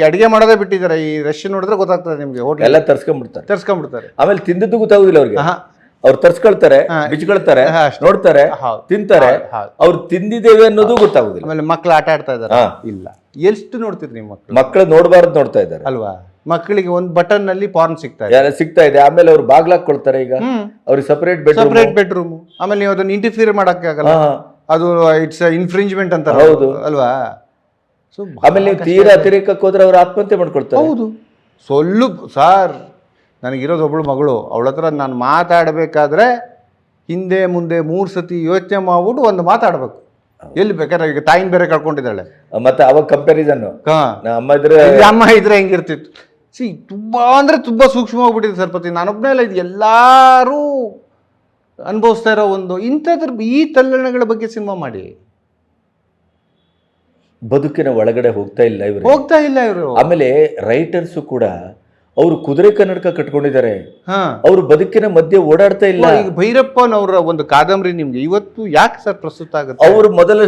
ಅಡುಗೆ ಮಾಡೋದೇ ಬಿಟ್ಟಿದ್ದಾರೆ. ಈ ರಶ್ ನೋಡಿದ್ರೆ ಗೊತ್ತಾಗ್ತದೆ ನಿಮಗೆ. ಹೋಟೆಲ್ ಎಲ್ಲ ತರ್ಸ್ಕೊಂಡ್ಬಿಡ್ತಾರೆ. ತರ್ಸ್ಕೊಂಡ್ಬಿಡ್ತಾರೆ. ಆಮೇಲೆ ತಿಂದದ್ದು ಗೊತ್ತಾಗೋದಿಲ್ಲ ಅವ್ರಿಗೆ. ಅವ್ರು ತರ್ಸ್ಕೊಳ್ತಾರೆ. ಬಿಚ್ಕೊಳ್ತಾರೆ. ನೋಡ್ತಾರೆ. ತಿಂತಾರೆ. ಅವ್ರು ತಿಂದಿದ್ದೇವೆ ಅನ್ನೋದು ಗೊತ್ತಾಗುದಿಲ್ಲ. ಆಮೇಲೆ ಮಕ್ಳು ಆಟ ಆಡ್ತಾ ಇದಾರೆ? ಇಲ್ಲ. ಎಷ್ಟು ನೋಡ್ತಿದ್ರಿ ನೀವು ಮಕ್ಕಳು ಮಕ್ಕಳು ನೋಡಬಾರ್ದು ನೋಡ್ತಾ ಇದ್ದಾರೆ. ಅಲ್ವಾ? ಮಕ್ಕಳಿಗೆ ಒಂದು ಬಟನ್ನಲ್ಲಿ ಫಾರ್ಮ್ ಸಿಗ್ತಾ ಇದೆ. ಸಿಗ್ತಾ ಇದೆ ಆಮೇಲೆ ಅವ್ರು ಬಾಗ್ಲಾಕೊಳ್ತಾರೆ ಈಗ. ಅವ್ರಿಗೆ ಸಪರೇಟ್ ಬೆಡ್ ಸಪ್ರೇಟ್ ಬೆಡ್ರೂಮ್ ಆಮೇಲೆ ನೀವು ಅದನ್ನ ಇಂಟರ್ಫಿಯರ್ ಮಾಡಕ್ಕೆ ಆಗಲ್ಲ ಅದು ಇಟ್ಸ್ ಇನ್ಫ್ರಿಂಜ್ಮೆಂಟ್ ಅಂತ ಹೌದು. ಅಲ್ವಾ? ಸೊ ಆಮೇಲೆ ನೀವು ತೀರಾ ಅತಿರೇಕಕ್ಕೆ ಹೋದ್ರೆ ಅವ್ರು ಆತ್ಮಹತ್ಯೆ ಮಾಡ್ಕೊಳ್ತಾರೆ. ಹೌದು. ಸೊಲ್ಲು ಸಾರ್. ನನಗಿರೋದು ಒಬ್ಬಳು ಮಗಳು ಅವಳ ಹತ್ರ ನಾನು ಮಾತಾಡಬೇಕಾದ್ರೆ ಹಿಂದೆ ಮುಂದೆ ಮೂರು ಸತಿ ಯೋಚನೆ ಮಾಡ್ಬಿಟ್ಟು ಒಂದು ಮಾತಾಡಬೇಕು. ಎಲ್ಲಿ ಬೇಕಾದ್ರೆ ಈಗ ತಾಯಿನ ಬೇರೆ ಕಳ್ಕೊಂಡಿದ್ದಾಳೆ ಮತ್ತೆ ಅವಾಗ ಕಂಪ್ಯಾರಿಸನ್ ಹಾ. ಅಮ್ಮ ಇದ್ರೆ ಅಮ್ಮ ಇದ್ರೆ ಹೆಂಗಿರ್ತಿತ್ತು. ಸಿ ತುಂಬ ಅಂದ್ರೆ ತುಂಬ ಸೂಕ್ಷ್ಮವಾಗ್ಬಿಟ್ಟಿದೆ ಸರ್ಪತಿ ನಾನೊಬ್ಬನೇ ಅಲ್ಲ ಇದು ಎಲ್ಲರೂ ಅನುಭವಿಸ್ತಾ ಇರೋ ಒಂದು ಇಂಥದ್ರ ಈ ತಲ್ಲಣಗಳ ಬಗ್ಗೆ ಸಿನಿಮಾ ಮಾಡಿ. ಬದುಕಿನ ಒಳಗಡೆ ಹೋಗ್ತಾ ಇಲ್ಲ ಇವರು. ಹೋಗ್ತಾ ಇಲ್ಲ ಇವರು. ಆಮೇಲೆ ರೈಟರ್ಸು ಕೂಡ ಅವರು ಕುದುರೆ ಕನ್ನಡಕ ಕಟ್ಕೊಂಡಿದ್ದಾರೆ. ಹಾ. ಅವರು ಬದುಕಿನ ಮಧ್ಯೆ ಓಡಾಡ್ತಾ ಇಲ್ಲ. ಈಗ ಭೈರಪ್ಪನವರ ಒಂದು ಕಾದಂಬರಿ ನಿಮ್ಗೆ ಇವತ್ತು ಯಾಕೆ ಸರ್ ಪ್ರಸ್ತುತ ಆಗುತ್ತೆ? ಅವರು ಮೊದಲ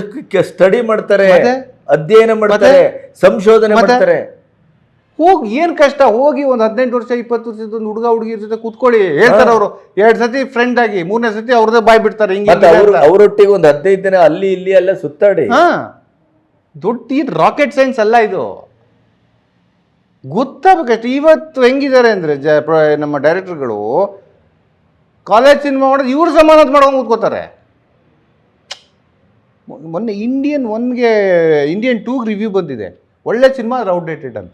ಸ್ಟಡಿ ಮಾಡ್ತಾರೆ ಮತ್ತೆ? ಅಧ್ಯಯನ ಮಾಡ್ತಾರೆ ಸಂಶೋಧನೆ ಮತ್ತೆ? ಮಾಡ್ತಾರೆ. ಹೋಗಿ ಏನ್ ಕಷ್ಟ? ಹೋಗಿ ಒಂದು ಹದಿನೆಂಟು ವರ್ಷ ಇಪ್ಪತ್ತು ವರ್ಷದ ಒಂದು ಹುಡುಗ ಹುಡುಗಿ ಜೊತೆ ಕೂತ್ಕೊಳ್ಳಿ. ಹೇಳ್ತಾರೆ ಅವರು. ಎರಡ್ ಸತಿ ಫ್ರೆಂಡ್ ಆಗಿ ಮೂರನೇ ಸತಿ ಅವ್ರದೇ ಬಾಯ್ ಬಿಡ್ತಾರೆ ಹಿಂಗೆ ಮತ್ತೆ ಅವರು. ಅವರೊಟ್ಟಿಗೆ ಒಂದು ಹದಿನೈದು ದಿನ ಅಲ್ಲಿ ಇಲ್ಲಿ ಎಲ್ಲ ಸುತ್ತಾಡಿ. ಹಾ. ದೊಡ್ಡ ರಾಕೆಟ್ ಸೈನ್ಸ್ ಅಲ್ಲ ಇದು. ಗೊತ್ತಾಗಬೇಕಷ್ಟು ಇವತ್ತು ಹೆಂಗಿದ್ದಾರೆ ಅಂದರೆ ಜ ಪ್ರ- ನಮ್ಮ ಡೈರೆಕ್ಟರ್ಗಳು ಕಾಲೇಜ್ ಸಿನಿಮಾ ಮಾಡೋದು ಇವ್ರ ಸಮಾನದ ಮಾಡೋಂಗೆ ಕೂತ್ಕೋತಾರೆ ಮೊನ್ನೆ ಇಂಡಿಯನ್ ಒನ್ಗೆ ಇಂಡಿಯನ್ ಟೂಗೆ ರಿವ್ಯೂ ಬಂದಿದೆ. ಒಳ್ಳೆ ಸಿನಿಮಾ ಔಟ್ಡೇಟೆಡ್ ಅಂತ.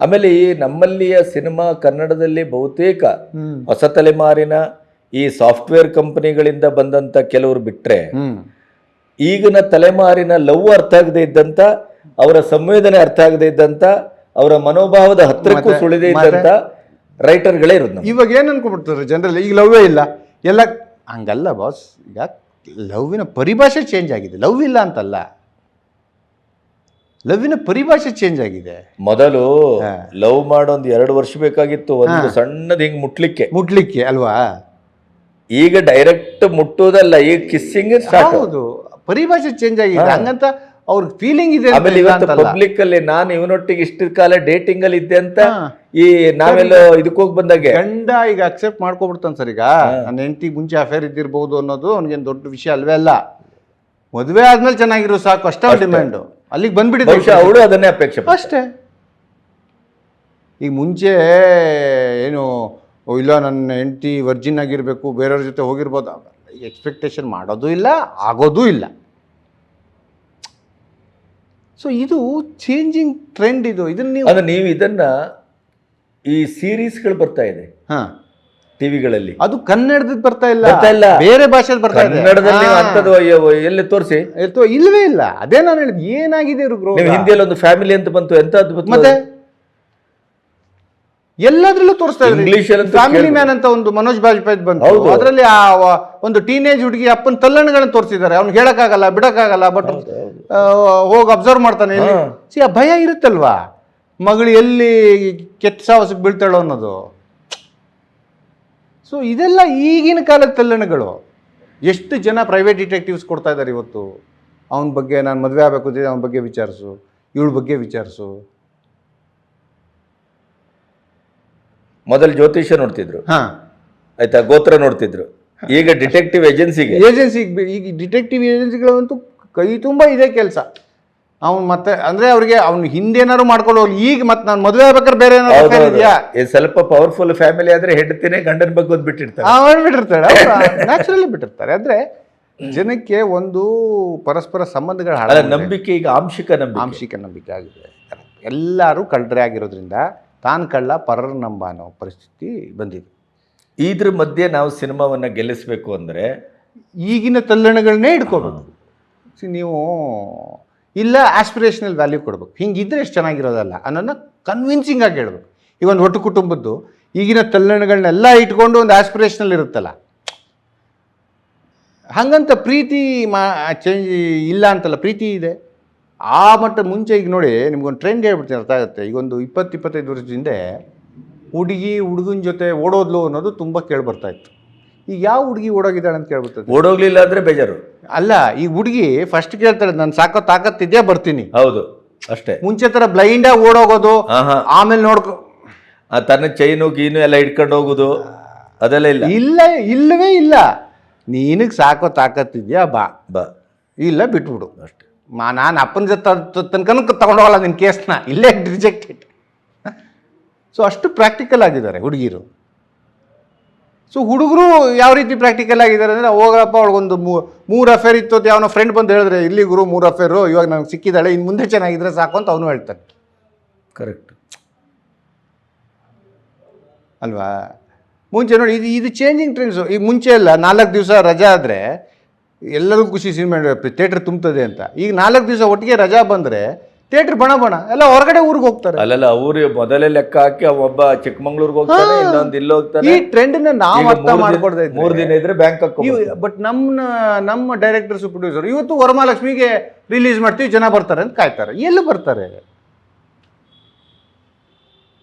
ಆಮೇಲೆ ಈ ನಮ್ಮಲ್ಲಿಯ ಸಿನಿಮಾ ಕನ್ನಡದಲ್ಲಿ ಬಹುತೇಕ ಹೊಸ ತಲೆಮಾರಿನ ಈ ಸಾಫ್ಟ್ವೇರ್ ಕಂಪನಿಗಳಿಂದ ಬಂದಂತ ಕೆಲವರು ಬಿಟ್ರೆ ಈಗಿನ ತಲೆಮಾರಿನ ಲವ್ ಅರ್ಥ ಆಗದೆ ಇದ್ದಂತ ಅವರ ಸಂವೇದನೆ ಅರ್ಥ ಆಗದೆ ಇದ್ದಂತ ಅವರ ಮನೋಭಾವದ ಹತ್ತಿರಕ್ಕೂ ಸುಳಿದೆ? ಇದ್ದಂತ ರೈಟರ್ಗಳೇ ಇರೋದು. ಇವಾಗ ಏನ್ ಅನ್ಕೊಂಡ್ಬಿಡ್ತಾರೆ ಜನರಲ್ಲಿ? ಈಗ ಲವ್ವೇ ಇಲ್ಲ. ಎಲ್ಲ ಹಂಗಲ್ಲ ಬಾಸ್. ಈಗ ಲವ್ವಿನ ಪರಿಭಾಷೆ ಚೇಂಜ್ ಆಗಿದೆ. ಲವ್ ಇಲ್ಲ ಅಂತಲ್ಲ. ಲವ್ವಿನ ಪರಿಭಾಷೆ ಚೇಂಜ್ ಆಗಿದೆ. ಮೊದಲು. ಲವ್ ಮಾಡೊಂದು ಎರಡು ವರ್ಷ ಬೇಕಾಗಿತ್ತು. ಒಂದು ಸಣ್ಣದ ಹಿಂಗೆ ಮುಟ್ಲಿಕ್ಕೆ. ಮುಟ್ಲಿಕ್ಕೆ ಅಲ್ವಾ? ಈಗ ಡೈರೆಕ್ಟ್ ಮುಟ್ಟುವುದಲ್ಲ ಈಗ ಕಿಸ್ಸಿಂಗ್ ಸ್ಟಾರ್ಟ್ ಹೌದು. ಪರಿಭಾಷೆ ಚೇಂಜ್ ಆಗಿದೆ. ಹಂಗಂತ ಅವ್ರ ಫೀಲಿಂಗ್ ಇದೆ ಆಮೇಲೆ ಇವತ್ತು ಪಬ್ಲಿಕ್ ಅಲ್ಲಿ ನಾನು ಇವನೊಟ್ಟಿಗೆ ಇಷ್ಟ ಕಾಲ ಡೇಟಿಂಗ್ ಅಲ್ಲಿ ಇದ್ದೆ ಅಂತ ಈ ನಾವೆಲ್ಲ ಇದಕ್ಕೆ ಹೋಗಿ ಬಂದಾಗೆ. ಗಂಡ ಈಗ ಅಕ್ಸೆಪ್ಟ್ ಮಾಡ್ಕೊಬಿಡ್ತಾನೆ ಸರ್ ಈಗ. ನನ್ನ ಹೆಂಡತಿ ಮುಂಚೆ ಅಫೇರ್ ಇದ್ದಿರ್ಬೋದು ಅನ್ನೋದು ಅವ್ನಿಗೇನು ದೊಡ್ಡ ವಿಷಯ ಅಲ್ವೇ ಅಲ್ಲ. ಮದುವೆ ಆದ್ಮೇಲೆ ಚೆನ್ನಾಗಿರೋ ಸಾಕು ಅಷ್ಟೇ ಡಿಮ್ಯಾಂಡು ಅಲ್ಲಿಗೆ ಬಂದ್ಬಿಟ್ಟಿದೆ ಅವಳು. ಅದನ್ನೇ ಅಪೇಕ್ಷೆ. ಅಷ್ಟೇ. ಈಗ ಮುಂಚೆ ಏನು ಇಲ್ಲ ನನ್ನ ಹೆಂಡತಿ ವರ್ಜಿನ್ ಆಗಿರಬೇಕು ಬೇರೆಯವ್ರ ಜೊತೆ ಹೋಗಿರ್ಬೋದು. ಎಕ್ಸ್ಪೆಕ್ಟೇಷನ್ ಮಾಡೋದು ಇಲ್ಲ ಆಗೋದೂ ಇಲ್ಲ. ಸೊ ಇದು ಚೇಂಜಿಂಗ್ ಟ್ರೆಂಡ್ ಇದು. ಇದನ್ನ ನೀವು ಅದು ನೀವು ಇದನ್ನ ಈ ಸೀರೀಸ್ಗಳು ಬರ್ತಾ ಇದೆ. ಹಾ. ಟಿವಿಗಳಲ್ಲಿ. ಅದು ಕನ್ನಡದ ಬರ್ತಾ ಇಲ್ಲ. ಬರ್ತಾ ಇಲ್ಲ. ಬೇರೆ ಭಾಷೆದು ಬರ್ತಾ ಇದೆ. ಕನ್ನಡದಲ್ಲಿ ಅಯ್ಯೋ, ಎಲ್ಲಿ ತೋರಿಸಿ? ಇಲ್ವೇ ಇಲ್ಲ. ಅದೇ ನಾನು ಹೇಳಿದ್ ಏನಾಗಿದೆ ಇವರು ಹಿಂದಿಯಲ್ಲಿ ಒಂದು ಫ್ಯಾಮಿಲಿ ಅಂತ ಬಂತು ಎಂತ ಮತ್ತೆ? ಎಲ್ಲದ್ರಲ್ಲೂ ತೋರಿಸ್ತಾ ಇದ್ರು ಫ್ಯಾಮಿಲಿ ಮ್ಯಾನ್ ಅಂತ ಒಂದು ಮನೋಜ್ ಬಾಜ್ಪೇಯಿ ಬಂತು. ಅದರಲ್ಲಿ ಆ ಒಂದು ಟೀನೇಜ್ ಹುಡುಗಿ ಅಪ್ಪನ ತಲ್ಲಣ್ಣಗಳನ್ನ ತೋರಿಸಿದ್ದಾರೆ. ಅವ್ನು ಹೇಳಕ್ಕಾಗಲ್ಲ ಬಿಡಕ್ಕಾಗಲ್ಲ ಬಟ್ ಹೋಗಿ ಅಬ್ಸರ್ವ್ ಮಾಡ್ತಾನೆ. ಸಿ ಆ ಭಯ ಇರುತ್ತಲ್ವಾ? ಮಗಳು ಎಲ್ಲಿ ಕೆಟ್ಟ ಸಾಹಸಕ್ಕೆ ಬೀಳ್ತಾಳೋ ಅನ್ನೋದು. ಸೊ ಇದೆಲ್ಲ ಈಗಿನ ಕಾಲದ ತಲ್ಲಣಗಳು ಎಷ್ಟು ಜನ ಪ್ರೈವೇಟ್ ಡಿಟೆಕ್ಟಿವ್ಸ್ ಕೊಡ್ತಾ ಇದ್ದಾರೆ ಇವತ್ತು? ಅವನ ಬಗ್ಗೆ ನಾನು ಮದುವೆ ಆಗಬೇಕು ಅಂತಿದ್ದೆ ಅವನ ಬಗ್ಗೆ ವಿಚಾರಿಸು. ಇವಳ ಬಗ್ಗೆ ವಿಚಾರಿಸು. ಮೊದಲು ಜ್ಯೋತಿಷ್ಯ ನೋಡ್ತಿದ್ರು. ಹಾಂ. ಆಯ್ತಾ? ಗೋತ್ರ ನೋಡ್ತಿದ್ರು. ಈಗ ಡಿಟೆಕ್ಟಿವ್ ಏಜೆನ್ಸಿಗೆ ಏಜೆನ್ಸಿ ಈಗ ಡಿಟೆಕ್ಟಿವ್ ಏಜೆನ್ಸಿಗಳಂತೂ ಕೈ ತುಂಬ ಇದೆ ಕೆಲಸ. ಅವ್ನು ಮತ್ತೆ ಅಂದ್ರೆ ಅವ್ರಿಗೆ ಅವ್ನು ಹಿಂದೇನಾರು ಮಾಡ್ಕೊಂಡು ಹೋಗ್ಲಿ. ಈಗ ಮತ್ತೆ ನಾನು ಮದುವೆ ಆಗ್ಬೇಕಾದ್ರೆ ಬೇರೆ ಏನಾದ್ರು ಇದೆಯಾ? ಇದು ಸ್ವಲ್ಪ ಪವರ್ಫುಲ್ ಫ್ಯಾಮಿಲಿ ಆದ್ರೆ ಹೆಂಡತಿನೇ ಗಂಡನ ಬಗ್ಗೆ ಒಂದು ಬಿಟ್ಟಿರ್ತಾರೆ ಆ, ಮಾಡ್ಬಿಟ್ಟಿರ್ತಾಳೆ ನ್ಯಾಚುರಲಿ ಬಿಟ್ಟಿರ್ತಾರೆ. ಅಂದ್ರೆ ಜನಕ್ಕೆ ಒಂದು ಪರಸ್ಪರ ಸಂಬಂಧಗಳ ನಂಬಿಕೆ ಈಗ ಆಂಶಿಕ ನಂಬಿಕೆ. ಆಂಶಿಕ ನಂಬಿಕೆ ಆಗಿದೆ. ಎಲ್ಲರೂ ಕಳ್ಳರೇ ಆಗಿರೋದ್ರಿಂದ ತಾನು ಕಳ್ಳ ಪರರ ನಂಬ ಅನ್ನೋ ಪರಿಸ್ಥಿತಿ ಬಂದಿದೆ. ಇದ್ರ ಮಧ್ಯೆ ನಾವು ಸಿನಿಮಾವನ್ನು ಗೆಲ್ಲಿಸಬೇಕು ಅಂದರೆ ಈಗಿನ ತಲ್ಲಣಗಳನ್ನೇ ಇಟ್ಕೋಬೇಕು. ನೀವು ಇಲ್ಲ ಆಸ್ಪಿರೇಷನಲ್ ವ್ಯಾಲ್ಯೂ ಕೊಡ್ಬೇಕು. ಹಿಂಗಿದ್ರೆ ಎಷ್ಟು ಚೆನ್ನಾಗಿರೋದಲ್ಲ ಅನ್ನೋದನ್ನ ಕನ್ವಿನ್ಸಿಂಗ್ ಆಗಿ ಹೇಳ್ಬೇಕು. ಈಗ ಒಂದು ಒಟ್ಟು ಕುಟುಂಬದ್ದು ಈಗಿನ ತಲ್ಲಣಗಳನ್ನೆಲ್ಲ ಇಟ್ಕೊಂಡು ಒಂದು ಆಸ್ಪಿರೇಷನಲ್ ಇರುತ್ತಲ್ಲ. ಹಾಗಂತ ಪ್ರೀತಿ ಮಾ ಚೇಂಜ್ ಇಲ್ಲ ಅಂತಲ್ಲ ಪ್ರೀತಿ ಇದೆ. ಆ ಮಟ್ಟ ಮುಂಚೆ ಈಗ ನೋಡಿ ನಿಮ್ಗೊಂದು ಟ್ರೆಂಡ್ ಹೇಳ್ಬಿಡ್ತೀನಿ ಅರ್ಥ ಆಗುತ್ತೆ. ಈಗ ಒಂದು ಇಪ್ಪತ್ತು ಇಪ್ಪತ್ತೈದು ವರ್ಷದ ಹಿಂದೆ ಹುಡುಗಿ ಹುಡುಗನ ಜೊತೆ ಓಡೋದ್ಲು ಅನ್ನೋದು ತುಂಬ ಕೇಳ್ಬರ್ತಾ ಇತ್ತು. ಈಗ ಯಾವ ಹುಡುಗಿ ಓಡೋಗಿದ್ದಾಳೆ ಅಂತ ಕೇಳ್ಬಿಡ್ತದೆ ಓಡೋಗ್ಲಿಲ್ಲ ಅಂದ್ರೆ ಬೇಜಾರು. ಅಲ್ಲ ಈ ಹುಡುಗಿ ಫಸ್ಟ್ ಕೇಳ್ತಾಳೆ ನಾನು ಸಾಕೋ ತಾಕತ್ತಿದ್ಯಾ ಬರ್ತೀನಿ. ಹೌದು ಅಷ್ಟೇ. ಮುಂಚೆ ಥರ ಬ್ಲೈಂಡ್ ಆಗಿ ಓಡೋಗೋದು ಆಮೇಲೆ ನೋಡ್ಕೊ ಆ ತನ್ನ ಚೈನು ಗೀನು ಎಲ್ಲ ಇಟ್ಕೊಂಡು ಹೋಗೋದು ಅದೆಲ್ಲ ಇಲ್ಲ. ಇಲ್ಲ ಇಲ್ಲವೇ ಇಲ್ಲ. ನೀನಗ್ ಸಾಕೋ ತಾಕತ್ತಿದ್ಯಾ ಬಾ. ಬಾ. ಇಲ್ಲ ಬಿಟ್ಬಿಡು. ಅಷ್ಟೇ. ಮಾ ನಾನು ಅಪ್ಪನ ಜೊತೆ ತನಕನೂ ತಗೊಂಡೋಗಲ್ಲ ನಿನ್ನ ಕೇಸ್ನ. ಇಲ್ಲೇ ರಿಜೆಕ್ಟೆಡ್ ಸೊ ಅಷ್ಟು ಪ್ರಾಕ್ಟಿಕಲ್ ಆಗಿದ್ದಾರೆ ಹುಡುಗಿರು. ಸೊ ಹುಡುಗರು ಯಾವ ರೀತಿ ಪ್ರಾಕ್ಟಿಕಲ್ ಆಗಿದ್ದಾರೆ ಅಂದರೆ ಹೋಗಪ್ಪ ಅವಳಿಗೊಂದು ಮೂರು ಅಫೇರ್ ಇತ್ತು ಅಂತ ಯಾವನೋ ಫ್ರೆಂಡ್ ಬಂದು ಹೇಳಿದ್ರೆ ಇಲ್ಲಿ ಗುರು ಮೂರು ಅಫೇರು ಇವಾಗ ನನಗೆ ಸಿಕ್ಕಿದ್ದಾಳೆ ಇನ್ನು ಮುಂದೆ ಚೆನ್ನಾಗಿದ್ರೆ ಸಾಕು ಅಂತ ಅವನು ಹೇಳ್ತಾನೆ. ಕರೆಕ್ಟ್ ಅಲ್ವಾ? ಮುಂಚೆ ನೋಡಿ ಇದು ಇದು ಚೇಂಜಿಂಗ್ ಟ್ರೆಂಡ್ಸು ಈ ಮುಂಚೆ ಎಲ್ಲ ನಾಲ್ಕು ದಿವಸ ರಜಾ ಆದರೆ ಎಲ್ಲರಿಗೂ ಖುಷಿ ಸಿನಿಮಾ ಥಿಯೇಟ್ರ್ ತುಂಬ್ತದೆ ಅಂತ. ಈಗ ನಾಲ್ಕು ದಿವಸ ಒಟ್ಟಿಗೆ ರಜಾ ಬಂದರೆ ಥಿಯೇಟ್ರ್ ಬಣ ಬಣ ಎಲ್ಲ ಹೊರಗಡೆ ಊರಿಗೆ ಹೋಗ್ತಾರೆ. ಅಲ್ಲಲ್ಲ ಅವ್ರು ಮೊದಲೇ ಲೆಕ್ಕ ಹಾಕಿ ಒಬ್ಬ ಚಿಕ್ಕಮಂಗ್ಳೂರ್ಗೆ ಹೋಗ್ತಾನೆ ಹಾ. ಇನ್ನೊಂದು ಇಲ್ಲಿ ಈ ಟ್ರೆಂಡ್ ಟ್ರೆಂಡ್ನ ನಾವು ಅರ್ಥ ಮಾಡ್ಕೊಡ್ತಾ ಮೂರ್ ದಿನ ಇದ್ರೆ ಬ್ಯಾಂಕ್ ಬಟ್ ನಮ್ಮ ನಮ್ಮ ಡೈರೆಕ್ಟರ್ಸ್ ಪ್ರೊಡ್ಯೂಸರ್ ಇವತ್ತು ವರಮಹಾಲಕ್ಷ್ಮಿಗೆ ರಿಲೀಸ್ ಮಾಡ್ತೀವಿ ಜನ ಬರ್ತಾರೆ ಅಂತ ಕಾಯ್ತಾರೆ. ಎಲ್ಲಿ ಬರ್ತಾರೆ?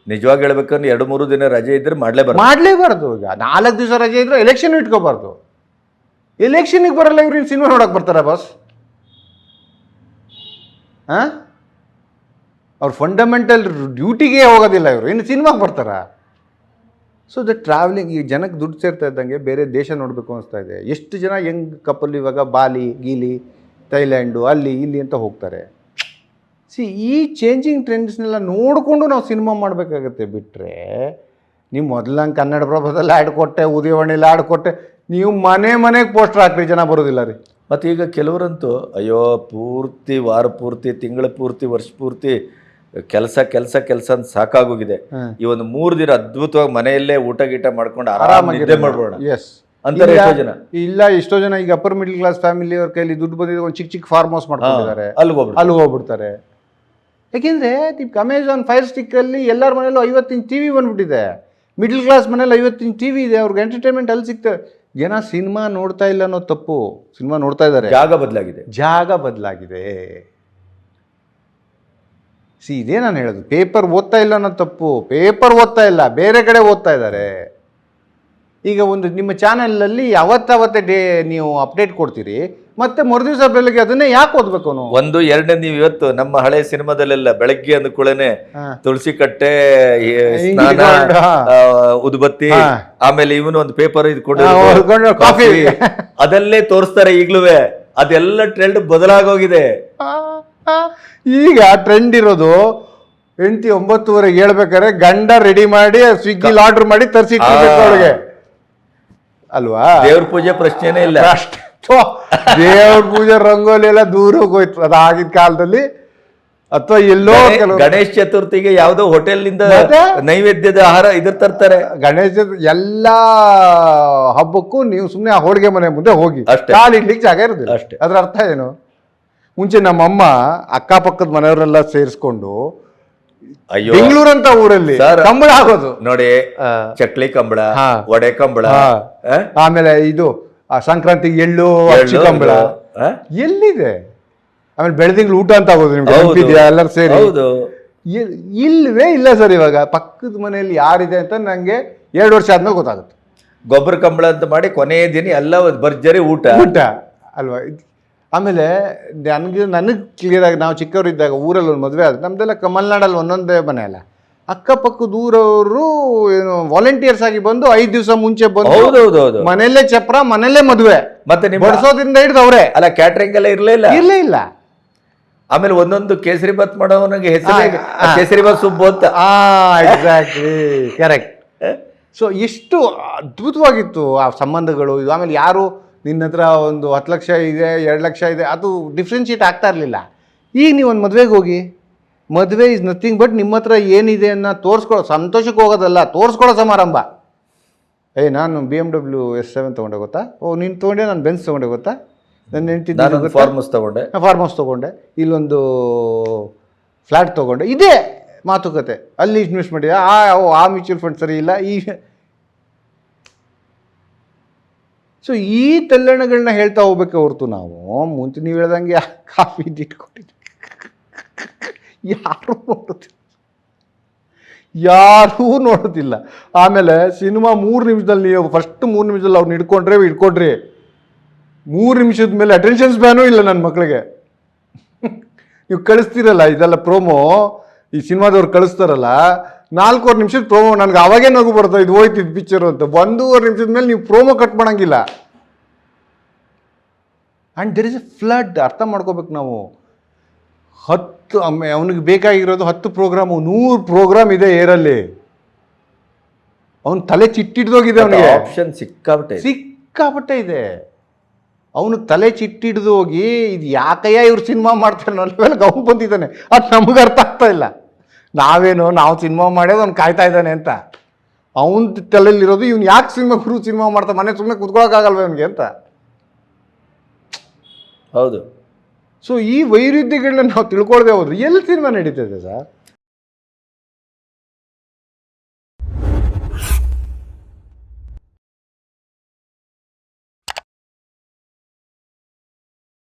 ನಿಜವಾಗಿ ಹೇಳ್ಬೇಕಂದ್ರೆ ಎರಡು ಮೂರು ದಿನ ರಜೆ ಇದ್ರೆ ಮಾಡ್ಲೇಬಾರ್ದು. ಮಾಡಲೇಬಾರ್ದು. ಈಗ ನಾಲ್ಕು ದಿವಸ ರಜೆ ಇದ್ರೆ ಎಲೆಕ್ಷನ್ ಇಟ್ಕೋಬಾರ್ದು. ಎಲೆಕ್ಷನ್ಗೆ ಬರಲ್ಲ ಇವ್ರು ಸಿನಿಮಾ ನೋಡಕ್ಕೆ ಬರ್ತಾರ ಬಾಸ್ ಹಾಂ? ಅವ್ರು ಫಂಡಮೆಂಟಲ್ ಡ್ಯೂಟಿಗೆ ಹೋಗೋದಿಲ್ಲ ಇವರು. ಇನ್ನು ಸಿನಿಮಾಗೆ ಬರ್ತಾರ? ಸೊ ದ ಟ್ರಾವೆಲಿಂಗ್ ಈ ಜನಕ್ಕೆ ದುಡ್ಡು ಸೇರ್ತಾ ಇದ್ದಂಗೆ ಬೇರೆ ದೇಶ ನೋಡಬೇಕು ಅನಿಸ್ತಾ ಇದೆ. ಎಷ್ಟು ಜನ ಯಂಗ್ ಕಪಲ್ ಇವಾಗ ಬಾಲಿ ಗೀಲಿ ಥೈಲ್ಯಾಂಡು ಅಲ್ಲಿ, ಇಲ್ಲಿ ಅಂತ ಹೋಗ್ತಾರೆ. ಸಿ ಈ ಚೇಂಜಿಂಗ್ ಟ್ರೆಂಡ್ಸ್ನೆಲ್ಲ ನೋಡಿಕೊಂಡು ನಾವು ಸಿನಿಮಾ ಮಾಡಬೇಕಾಗತ್ತೆ ಬಿಟ್ಟರೆ ನೀವು ಮೊದಲಂಗೆ ಕನ್ನಡ ಪ್ರಭದಲ್ಲಿ ಆ್ಯಡ್ ಕೊಟ್ಟೆ ಉದಯವಾಣಿಲಿ ಆ್ಯಡ್ ಕೊಟ್ಟೆ ನೀವು ಮನೆ ಮನೆಗೆ ಪೋಸ್ಟರ್ ಹಾಕ್ರಿ ಜನ ಬರೋದಿಲ್ಲ ರೀ. ಮತ್ತು ಈಗ ಕೆಲವರಂತೂ ಅಯ್ಯೋ ಪೂರ್ತಿ ವಾರ ಪೂರ್ತಿ ತಿಂಗಳ ಪೂರ್ತಿ ವರ್ಷ ಪೂರ್ತಿ ಕೆಲಸ ಕೆಲಸ ಕೆಲಸ ಅಂತ ಸಾಕಾಗೋಗಿದೆ. ಈ ಒಂದು ಮೂರು ದಿನ ಅದ್ಭುತವಾಗಿ ಮನೆಯಲ್ಲೇ ಊಟ ಗೀಟ ಮಾಡ್ಕೊಂಡು ಆರಾಮಾಗಿ ಮಾಡ್ಬೋಣ. ಎಸ್ ಅಂತಾರೆ ಜನ. ಇಲ್ಲ ಎಷ್ಟೋ ಜನ ಈಗ ಅಪ್ಪರ್ ಮಿಡ್ಲ್ ಕ್ಲಾಸ್ ಫ್ಯಾಮಿಲಿ ಅವ್ರ ಕೈಲಿ ದುಡ್ಡು ಬಂದಿದ್ದು ಒಂದು ಚಿಕ್ಕ ಚಿಕ್ಕ ಫಾರ್ಮ್ ಹೌಸ್ ಮಾಡ್ಕೊಂಡಿದ್ದಾರೆ. ಅಲ್ಲಿ ಹೋಗ್ಬಿಡು ಅಲ್ಲಿ ಹೋಗ್ಬಿಡ್ತಾರೆ. ಯಾಕೆಂದ್ರೆ ಅಮೆಝಾನ್ ಫೈರ್ ಸ್ಟಿಕ್ ಅಲ್ಲಿ ಎಲ್ಲರ ಮನೇಲೂ ಐವತ್ತಿನ ಟಿವಿ ಬಂದ್ಬಿಟ್ಟಿದೆ. ಮಿಡ್ಲ್ ಕ್ಲಾಸ್ ಮನೇಲಿ ಐವತ್ತು ಟಿ ವಿ ಇದೆ ಅವ್ರಿಗೆ ಎಂಟರ್ಟೈನ್ಮೆಂಟ್ ಅಲ್ಲಿ ಸಿಗ್ತದೆ ಜನ ಸಿನಿಮಾ ನೋಡ್ತಾ ಇಲ್ಲ ಅನ್ನೋ ತಪ್ಪು. ಸಿನಿಮಾ ನೋಡ್ತಾ ಇದ್ದಾರೆ. ಜಾಗ ಬದಲಾಗಿದೆ. ಜಾಗ ಬದಲಾಗಿದೆ. ಸಿ ಇದೇ ನಾನು ಹೇಳೋದು. ಪೇಪರ್ ಓದ್ತಾ ಇಲ್ಲ ಅನ್ನೋ ತಪ್ಪು. ಪೇಪರ್ ಓದ್ತಾ ಇಲ್ಲ ಬೇರೆ ಕಡೆ ಓದ್ತಾ ಇದ್ದಾರೆ. ಈಗ ಒಂದು ನಿಮ್ಮ ಚಾನಲಲ್ಲಿ ಯಾವತ್ತಾವತ್ತೇ ಡೇ ನೀವು ಅಪ್ಡೇಟ್ ಕೊಡ್ತೀರಿ. ಮತ್ತೆ ಮರುದಿವಸ ಬೆಳಗ್ಗೆ ಅದನ್ನೇ ಯಾಕೆ ಓದ್ಬೇಕು ಅವನು? ಒಂದು ಎರಡನೇ ನೀವು ಇವತ್ತು ನಮ್ಮ ಹಳೆ ಸಿನಿಮಾದಲ್ಲೆಲ್ಲ ಬೆಳಗ್ಗೆ ಅಂದ ಕೂಡಲೇ. ತುಳಸಿ ಕಟ್ಟೆ ಈ ಸ್ನಾನ ಆ, ಉದ್ಬತ್ತಿ ಆಮೇಲೆ ಇವನು ಒಂದು ಪೇಪರ್ ಇದು ಕಾಫಿ. ಅದಲ್ಲೇ ತೋರಿಸ್ತಾರೆ ಈಗ್ಲೂವೆ. ಅದೆಲ್ಲ ಟ್ರೆಂಡ್ ಬದಲಾಗೋಗಿದೆ. ಈಗ ಟ್ರೆಂಡ್ ಇರೋದು ಹೆಂಡತಿ ಒಂಬತ್ತುವರೆಗೆ ಹೇಳ್ಬೇಕಾದ್ರೆ ಗಂಡ ರೆಡಿ ಮಾಡಿ ಸ್ವಿಗ್ಗಿಲಿ ಆರ್ಡರ್ ಮಾಡಿ ತರಿಸಿ ಅವ್ರಿಗೆ ಆ. ಅವಳಿಗೆ. ಅಲ್ವಾ? ದೇವ್ರ ಪೂಜೆ ಪ್ರಶ್ನೆನೇ ಇಲ್ಲ. ಅಷ್ಟೇ ದೇವ್ರ ಪೂಜೆ ರಂಗೋಲಿ ಎಲ್ಲ ದೂರ ಹೋಗೋಯ್ತು ಆಗಿನ ಕಾಲದಲ್ಲಿ. ಅಥವಾ ಎಲ್ಲೋ ಗಣೇಶ ಚತುರ್ಥಿಗೆ ಯಾವುದೋ ಹೋಟೆಲ್ನಿಂದ ನೈವೇದ್ಯದ ಆಹಾರ ಇದ್ರ ತರ್ತಾರೆ. ಗಣೇಶ ಎಲ್ಲಾ ಹಬ್ಬಕ್ಕೂ ನೀವು ಸುಮ್ಮನೆ ಆ ಹೋಳಿಗೆ ಮನೆ ಮುಂದೆ ಹೋಗಿ. ಅಷ್ಟೇ. ಕಾಲಿಡ್ಲಿಕ್ಕೆ ಜಾಗ ಇರೋದಿಲ್ಲ. ಅಷ್ಟೇ. ಅದ್ರ ಅರ್ಥ ಏನು? ಮುಂಚೆ ನಮ್ಮಮ್ಮ ಅಕ್ಕಪಕ್ಕದ ಮನೆಯವರೆಲ್ಲ ಸೇರಿಸ್ಕೊಂಡು ಅಯ್ಯೋ. ಬೆಂಗಳೂರಂತ ಊರಲ್ಲಿ ಕಂಬಳ ಆಗೋದು ನೋಡಿ ಚಕ್ಲಿ ಕಂಬಳ. ವಡೆ ಕಂಬಳ ಆ? ಆಮೇಲೆ ಇದು ಆ ಸಂಕ್ರಾಂತಿ ಎಳ್ಳು ಅಚ್ಚು ಕಂಬಳ ಎಲ್ಲಿದೆ? ಆಮೇಲೆ ಬೆಳೆದಿಂಗ್ಳು ಊಟ ಅಂತ ಆಗೋದು ನಿಮ್ಗೆ. ನೆನ್ಪಿದ್ಯಾ ಎಲ್ಲರೂ ಸೇರಿ. ಹೌದು. ಇಲ್- ಇಲ್ವೇ ಇಲ್ಲ ಸರ್ ಇವಾಗ ಪಕ್ಕದ ಮನೆಯಲ್ಲಿ ಯಾರಿದೆ ಅಂತ ನಂಗೆ ಎರಡು ವರ್ಷ ಆದ್ಮೇಲೆ ಗೊತ್ತಾಗುತ್ತೆ. ಗೊಬ್ಬರ ಕಂಬಳ ಅಂತ ಮಾಡಿ ಕೊನೆಯ ದಿನ ಎಲ್ಲ ಬರ್ಜರಿ ಭರ್ಜರಿ ಊಟ. ಊಟ ಅಲ್ವಾ? ಆಮೇಲೆ ನನಗೆ ನನಗೆ ಕ್ಲಿಯರ್ ಆಗಿ ನಾವು ಚಿಕ್ಕವರಿದ್ದಾಗ ಊರಲ್ಲಿ ಒಂದು ಮದುವೆ ಆದ್ರೆ ನಮ್ದೆಲ್ಲ ಕಮಲ್ನಾಡಲ್ಲಿ ಮಲೆನಾಡಲ್ಲಿ ಒಂದೊಂದೇ ಮನೆ ಅಲ್ಲ. ಅಕ್ಕಪಕ್ಕದ ಊರವರು ಏನು ವಾಲಂಟಿಯರ್ಸ್ ಆಗಿ ಬಂದು ಐದು ದಿವಸ ಮುಂಚೆ ಬಂದು ಮನೆಯಲ್ಲೇ ಚಪ್ರ ಮನೆಯಲ್ಲೇ ಮದುವೆ. ಮತ್ತೆ ನೀವು ಬಡಿಸೋದ್ರಿಂದ ಹಿಡಿದು ಅವರೇ. ಅಲ್ಲ ಕ್ಯಾಟ್ರಿಂಗ್ ಎಲ್ಲ ಇರ್ಲಿಲ್ಲ ಇರ್ಲೇ ಇಲ್ಲ. ಆಮೇಲೆ ಒಂದೊಂದು ಕೇಸರಿ ಬಾತ್ ಮಾಡೋವನಿಗೆ ಹೆಸರು. ಕೇಸರಿ ಬಾತ್ ಸುಬ್ಬು ಅಂತ. ಎಕ್ಸಾಕ್ಟ್ಲಿ ಕರೆಕ್ಟ್ ಸೊ ಎಷ್ಟು ಅದ್ಭುತವಾಗಿತ್ತು ಆ ಸಂಬಂಧಗಳು. ಇದು ಆಮೇಲೆ ಯಾರು ನಿನ್ನ ಹತ್ರ ಒಂದು ಹತ್ತು ಲಕ್ಷ ಇದೆ ಎರಡು ಲಕ್ಷ ಇದೆ ಅದು ಡಿಫ್ರೆನ್ಶಿಯೇಟ್ ಆಗ್ತಾ ಇರಲಿಲ್ಲ. ಈಗ ನೀವು ಒಂದು ಮದುವೆಗೆ ಹೋಗಿ. ಮದುವೆ ಇಸ್ ನಥಿಂಗ್ ಬಟ್ ನಿಮ್ಮ ಹತ್ರ ಏನಿದೆ ಅನ್ನೋ ತೋರಿಸ್ಕೊಳ್ಳೋ ಸಂತೋಷಕ್ಕೆ ಹೋಗೋದಲ್ಲ ತೋರಿಸ್ಕೊಳ್ಳೋ ಸಮಾರಂಭ. ಏಯ್ ನಾನು B M W S seven ತೊಗೊಂಡೆ ಗೊತ್ತಾ? ಓ ನೀನು ತೊಗೊಂಡೆ ನಾನು ಬೆನ್ಸ್ ತೊಗೊಂಡೆ ಗೊತ್ತಾ? ನನ್ನ ಹೆಂಡತಿ ನಾನು ಫಾರ್ಮಸ್ ತೊಗೊಂಡೆ. ಫಾರ್ಮ್ ಹೌಸ್ ತೊಗೊಂಡೆ. ಇಲ್ಲೊಂದು ಫ್ಲ್ಯಾಟ್ ತೊಗೊಂಡೆ. ಇದೇ ಮಾತುಕತೆ. ಅಲ್ಲಿ ಇನ್ವೆಸ್ಟ್ ಮಾಡಿದೆ. ಆ ಓ, ಆ ಮ್ಯೂಚುವಲ್ ಫಂಡ್ ಸರಿ ಇಲ್ಲ. ಈ ಸೊ ಈ ತಲ್ಲಣಗಳನ್ನ ಹೇಳ್ತಾ ಹೋಗ್ಬೇಕು ಹೊರ್ತು ನಾವು. ಮುಂಚೆ ನೀವು ಹೇಳ್ದಂಗೆ ಕಾಫಿ ಇಟ್ಕೊಂಡಿದ್ವಿ ಯಾರು ನೋಡೋದಿಲ್ಲ ಯಾರೂ ನೋಡೋದಿಲ್ಲ ಆಮೇಲೆ ಸಿನಿಮಾ ಮೂರು ನಿಮಿಷದಲ್ಲಿ ಫಸ್ಟ್ ಮೂರು ನಿಮಿಷದಲ್ಲಿ ಅವ್ರನ್ನ ಹಿಡ್ಕೊಂಡ್ರೆ, ಹಿಡ್ಕೊಂಡ್ರಿ. ಮೂರು ನಿಮಿಷದ ಮೇಲೆ ಅಟೆನ್ಷನ್ ಸ್ಪ್ಯಾನೂ ಇಲ್ಲ ನನ್ನ ಮಕ್ಕಳಿಗೆ ನೀವು ಕಳಿಸ್ತೀರಲ್ಲ, ಇದೆಲ್ಲ ಪ್ರೋಮೋ ಈ ಸಿನಿಮಾದವ್ರು ಕಳಿಸ್ತಾರಲ್ಲ, ನಾಲ್ಕೂವರೆ ನಿಮಿಷದ ಪ್ರೋಮೋ ನನಗೆ ಅವಾಗೇ ನಗು ಬರ್ತಾ ಇದು ಹೋಯ್ತು, ಇದು ಪಿಕ್ಚರು ಅಂತ. ಒಂದೂವರೆ ನಿಮಿಷದ ಮೇಲೆ ನೀವು ಪ್ರೋಮೋ ಕಟ್ ಮಾಡೋಂಗಿಲ್ಲ. And there is a flood ಅರ್ಥ ಮಾಡ್ಕೋಬೇಕು ನಾವು. ಹತ್ತು ಅಮ್ಮೆ ಅವನಿಗೆ ಬೇಕಾಗಿರೋದು ಹತ್ತು ಪ್ರೋಗ್ರಾಮು ನೂರು ಪ್ರೋಗ್ರಾಮ್ ಇದೆ ಏರಲ್ಲಿ. ಅವನ ತಲೆ ಚಿಟ್ಟಿಡ್ದೋಗಿದೆ ಅವನಿಗೆ. ಆಪ್ಷನ್ ಸಿಕ್ಕಾಪಟ್ಟೆ ಇದೆ. ಸಿಕ್ಕಾಪಟ್ಟೆ ಇದೆ. ಅವನು ತಲೆ ಚಿಟ್ಟಿಡ್ದು ಹೋಗಿ ಇದು ಯಾಕಯ್ಯ ಇವ್ರು ಸಿನಿಮಾ ಮಾಡ್ತಾರೆ ಮೇಲೆ ಅವ್ನು ಬಂದಿದ್ದಾನೆ. ಅದು ನಮಗೆ ಅರ್ಥ ಆಗ್ತಾ ಇಲ್ಲ. ನಾವೇನು ನಾವು ಸಿನಿಮಾ ಮಾಡೋದು ಅವ್ನು ಕಾಯ್ತಾ ಇದ್ದಾನೆ ಅಂತ. ಅವನ ತಲೆಯಲ್ಲಿರೋದು ಇವ್ನು ಯಾಕೆ ಸಿನಿಮಾ ಗುರು ಸಿನಿಮಾ ಮಾಡ್ತಾ ಮನೆ ಸುಮ್ಮನೆ ಕುತ್ಕೊಳಕ್ಕಾಗಲ್ವ ಅವನಿಗೆ ಅಂತ. ಹೌದು. ಸೊ ಈ ವೈರುಧ್ಯಗಳನ್ನ ನಾವು ತಿಳ್ಕೊಳ್ದೆ ಹೋದ್ರೆ. ಎಲ್ಲಿ ಸಿನಿಮಾ ನಡೀತದೆ ಸರ್?